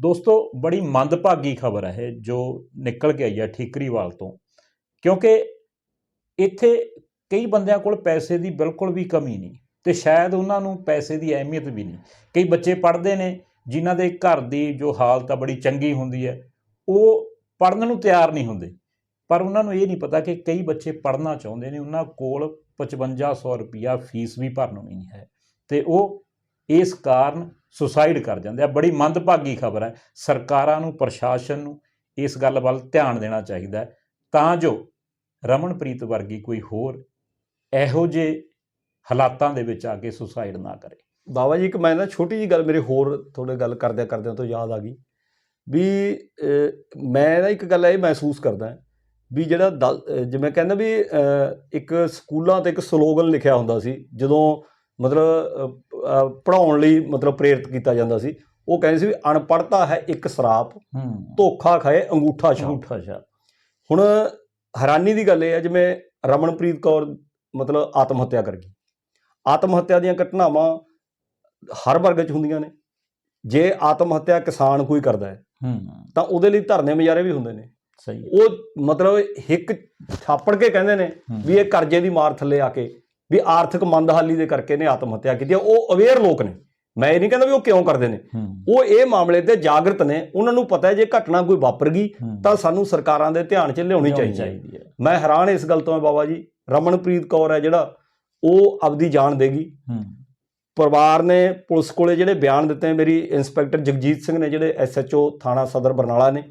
ਦੋਸਤੋ, ਬੜੀ ਮੰਦਭਾਗੀ ਖਬਰ ਹੈ ਇਹ, ਜੋ ਨਿਕਲ ਕੇ ਆਈ ਹੈ ਠੀਕਰੀਵਾਲ ਤੋਂ। ਕਿਉਂਕਿ ਇੱਥੇ ਕਈ ਬੰਦਿਆਂ ਕੋਲ ਪੈਸੇ ਦੀ ਬਿਲਕੁਲ ਵੀ ਕਮੀ ਨਹੀਂ ਤੇ ਸ਼ਾਇਦ ਉਹਨਾਂ ਨੂੰ ਪੈਸੇ ਦੀ ਅਹਿਮੀਅਤ ਵੀ ਨਹੀਂ। ਕਈ ਬੱਚੇ ਪੜ੍ਹਦੇ ਨੇ, ਜਿਨ੍ਹਾਂ ਦੇ ਘਰ ਦੀ ਜੋ ਹਾਲਤ ਆ ਬੜੀ ਚੰਗੀ ਹੁੰਦੀ ਹੈ, ਉਹ ਪੜ੍ਹਨ ਨੂੰ ਤਿਆਰ ਨਹੀਂ ਹੁੰਦੇ। ਪਰ ਉਹਨਾਂ ਨੂੰ ਇਹ ਨਹੀਂ ਪਤਾ ਕਿ ਕਈ ਬੱਚੇ ਪੜ੍ਹਨਾ ਚਾਹੁੰਦੇ ਨੇ, ਉਹਨਾਂ ਕੋਲ 5500 ਰੁਪਿਆ ਫੀਸ ਵੀ ਭਰਨ ਨੂੰ ਨਹੀਂ ਹੈ। ਤੇ ਉਹ ਇਸ ਕਾਰਨ ਸੁਸਾਈਡ ਕਰ ਜਾਂਦੇ ਆ। ਬੜੀ ਮੰਦਭਾਗੀ ਖਬਰ ਹੈ। ਸਰਕਾਰਾਂ ਨੂੰ, ਪ੍ਰਸ਼ਾਸਨ ਨੂੰ ਇਸ ਗੱਲ ਵੱਲ ਧਿਆਨ ਦੇਣਾ ਚਾਹੀਦਾ ਤਾਂ ਜੋ ਰਮਨਪ੍ਰੀਤ ਵਰਗੀ ਕੋਈ ਹੋਰ ਇਹੋ ਜਿਹੇ ਹਾਲਾਤਾਂ ਦੇ ਵਿੱਚ ਆ ਕੇ ਸੁਸਾਈਡ ਨਾ ਕਰੇ। ਬਾਬਾ ਜੀ, ਇੱਕ ਮੈਂ ਨਾ ਛੋਟੀ ਜੀ ਗੱਲ ਮੇਰੇ ਹੋਰ ਥੋੜੇ ਗੱਲ ਕਰਦਿਆਂ ਕਰਦਿਆਂ ਤੋਂ ਯਾਦ ਆ ਗਈ ਵੀ ਮੈਂ ਨਾ ਇੱਕ ਗੱਲ ਇਹ ਮਹਿਸੂਸ ਕਰਦਾ ਵੀ ਜਿਹੜਾ ਦਲ- ਜਿਵੇਂ ਕਹਿੰਦਾ ਵੀ ਇੱਕ ਸਕੂਲਾਂ ਤੇ ਇੱਕ ਸਲੋਗਨ ਲਿਖਿਆ ਹੁੰਦਾ ਸੀ, ਜਦੋਂ ਮਤਲਬ ਪੜਾਉਣ ਲਈ ਮਤਲਬ ਪ੍ਰੇਰਿਤ ਕੀਤਾ ਜਾਂਦਾ ਸੀ। ਉਹ ਕਹਿੰਦੇ ਸੀ ਵੀ ਅਨਪੜ੍ਹਤਾ ਹੈ ਇੱਕ ਸਰਾਪ ਧੋਖਾ ਖਾਏ ਅੰਗੂਠਾ ਛਾਪ। ਝੂਠਾ ਸ਼ਾ ਹੁਣ ਹੈਰਾਨੀ ਦੀ ਗੱਲ ਇਹ ਹੈ ਜਿਵੇਂ ਰਮਨਪ੍ਰੀਤ ਕੌਰ ਮਤਲਬ ਆਤਮ ਹੱਤਿਆ ਕਰ ਗਈ। ਆਤਮ ਹੱਤਿਆ ਦੀਆਂ ਘਟਨਾਵਾਂ ਹਰ ਵਰਗ 'ਚ ਹੁੰਦੀਆਂ ਨੇ। ਜੇ ਆਤਮ ਹੱਤਿਆ ਕਿਸਾਨ ਕੋਈ ਕਰਦਾ ਹੈ ਤਾਂ ਉਹਦੇ ਲਈ ਧਰਨੇ ਮੁਜ਼ਾਹਰੇ ਵੀ ਹੁੰਦੇ ਨੇ। ਸਹੀ ਉਹ ਮਤਲਬ ਹਿੱਕ ਥਾਪੜ ਕੇ ਕਹਿੰਦੇ ਨੇ। ਵੀ ਇਹ ਕਰਜ਼ੇ ਦੀ ਮਾਰ ਥੱਲੇ ਆ ਕੇ ਵੀ ਆਰਥਿਕ ਮੰਦਹਾਲੀ ਦੇ ਕਰਕੇ ਨੇ ਆਤਮ ਹੱਤਿਆ ਕੀਤੀ। ਉਹ ਅਵੇਅਰ ਲੋਕ ਨੇ। ਮੈਂ ਇਹ ਨਹੀਂ ਕਹਿੰਦਾ ਵੀ ਉਹ ਕਿਉਂ ਕਰਦੇ ਨੇ। ਉਹ ਇਹ ਮਾਮਲੇ ਤੇ ਜਾਗਰਤ ਨੇ। ਉਹਨਾਂ ਨੂੰ ਪਤਾ ਹੈ ਜੇ ਘਟਨਾ ਕੋਈ ਵਾਪਰ ਗਈ। ਤਾਂ ਸਾਨੂੰ ਸਰਕਾਰਾਂ ਦੇ ਧਿਆਨ 'ਚ ਲਿਆਉਣੀ ਚਾਹੀਦੀ ਹੈ। ਮੈਂ ਹੈਰਾਨ ਇਸ ਗੱਲ ਤੋਂ ਹੈ ਬਾਬਾ ਜੀ। ਰਮਨਪ੍ਰੀਤ ਕੌਰ ਹੈ ਜਿਹੜਾ ਉਹ ਆਪਦੀ ਜਾਨ ਦੇਗੀ। ਪਰਿਵਾਰ ਨੇ ਪੁਲਿਸ ਕੋਲੇ ਜਿਹੜੇ ਬਿਆਨ ਦਿੱਤੇ ਮੇਰੀ ਇੰਸਪੈਕਟਰ ਜਗਜੀਤ ਸਿੰਘ ਨੇ ਜਿਹੜੇ ਐਸਐਚਓ ਥਾਣਾ ਸਦਰ ਬਰਨਾਲਾ ਨੇ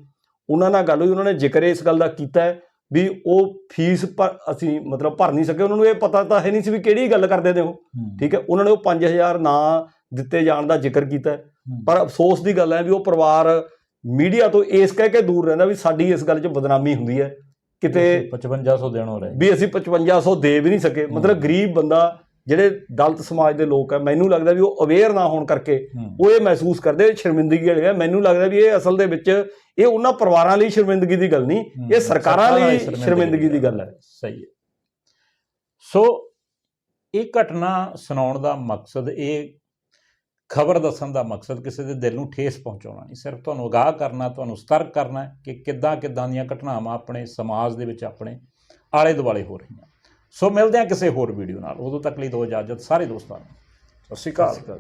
ਉਹਨਾਂ ਨਾਲ ਗੱਲ ਹੋਈ। ਉਹਨਾਂ ਨੇ ਜ਼ਿਕਰ ਇਸ ਗੱਲ ਦਾ ਕੀਤਾ ਹੈ ਵੀ ਉਹ ਫੀਸ ਪਰ ਅਸੀਂ ਮਤਲਬ ਭਰ ਨਹੀਂ ਸਕੇ ਉਹਨਾਂ ਨੂੰ ਇਹ ਪਤਾ ਤਾਂ ਹੈ ਨਹੀਂ ਸੀ ਵੀ ਕਿਹੜੀ ਗੱਲ ਕਰਦੇ ਨੇ ਉਹ। ਹੂੰ। ਠੀਕ ਹੈ ਉਹਨਾਂ ਨੇ ਉਹ 5000 ਨਾ ਦਿੱਤੇ ਜਾਣ ਦਾ ਜ਼ਿਕਰ ਕੀਤਾ। ਹੈ। ਹੂੰ। ਪਰ ਅਫਸੋਸ ਦੀ ਗੱਲ ਹੈ ਵੀ ਉਹ ਪਰਿਵਾਰ ਮੀਡੀਆ ਤੋਂ ਇਸ ਕਹਿ ਕੇ ਦੂਰ ਰਹਿੰਦਾ ਵੀ ਸਾਡੀ ਇਸ ਗੱਲ 'ਚ ਬਦਨਾਮੀ ਹੁੰਦੀ ਹੈ। ਕਿਤੇ 5500 ਦੇਣੋਂ ਰਹੇ। ਵੀ ਅਸੀਂ 5500 ਦੇ ਵੀ ਨਹੀਂ ਸਕੇ। ਮਤਲਬ ਗਰੀਬ ਬੰਦਾ ਜਿਹੜੇ ਦਲਿਤ ਸਮਾਜ ਦੇ ਲੋਕ ਹੈ ਮੈਨੂੰ ਲੱਗਦਾ ਵੀ ਉਹ ਅਵੇਅਰ ਨਾ ਹੋਣ ਕਰਕੇ ਉਹ ਇਹ ਮਹਿਸੂਸ ਕਰਦੇ ਸ਼ਰਮਿੰਦਗੀ ਵਾਲੀ ਹੈ ਮੈਨੂੰ ਲੱਗਦਾ ਵੀ ਇਹ ਅਸਲ ਦੇ ਵਿੱਚ ਇਹ ਉਹਨਾਂ ਪਰਿਵਾਰਾਂ ਲਈ ਸ਼ਰਮਿੰਦਗੀ ਦੀ ਗੱਲ ਨਹੀਂ। ਇਹ ਸਰਕਾਰਾਂ ਲਈ ਸ਼ਰਮਿੰਦਗੀ ਦੀ ਗੱਲ ਹੈ। ਸਹੀ ਹੈ। ਸੋ ਇਹ ਘਟਨਾ ਸੁਣਾਉਣ ਦਾ ਮਕਸਦ ਇਹ ਖਬਰ ਦੱਸਣ ਦਾ ਮਕਸਦ ਕਿਸੇ ਦੇ ਦਿਲ ਨੂੰ ਠੇਸ ਪਹੁੰਚਾਉਣਾ ਨਹੀਂ। ਸਿਰਫ ਤੁਹਾਨੂੰ ਅਗਾਹ ਕਰਨਾ ਤੁਹਾਨੂੰ ਸਤਰਕ ਕਰਨਾ ਕਿ ਕਿੱਦਾਂ ਕਿੱਦਾਂ ਦੀਆਂ ਘਟਨਾਵਾਂ ਆਪਣੇ ਸਮਾਜ ਦੇ ਵਿੱਚ ਆਪਣੇ ਆਲੇ ਦੁਆਲੇ ਹੋ ਰਹੀਆਂ। ਸੋ ਮਿਲਦੇ ਹਾਂ ਕਿਸੇ ਹੋਰ ਵੀਡੀਓ ਨਾਲ। ਉਦੋਂ ਤੱਕ ਲਈ ਦੋ ਇਜਾਜ਼ਤ ਸਾਰੇ ਦੋਸਤਾਂ ਨੂੰ। ਸਤਿ ਸ਼੍ਰੀ ਅਕਾਲ।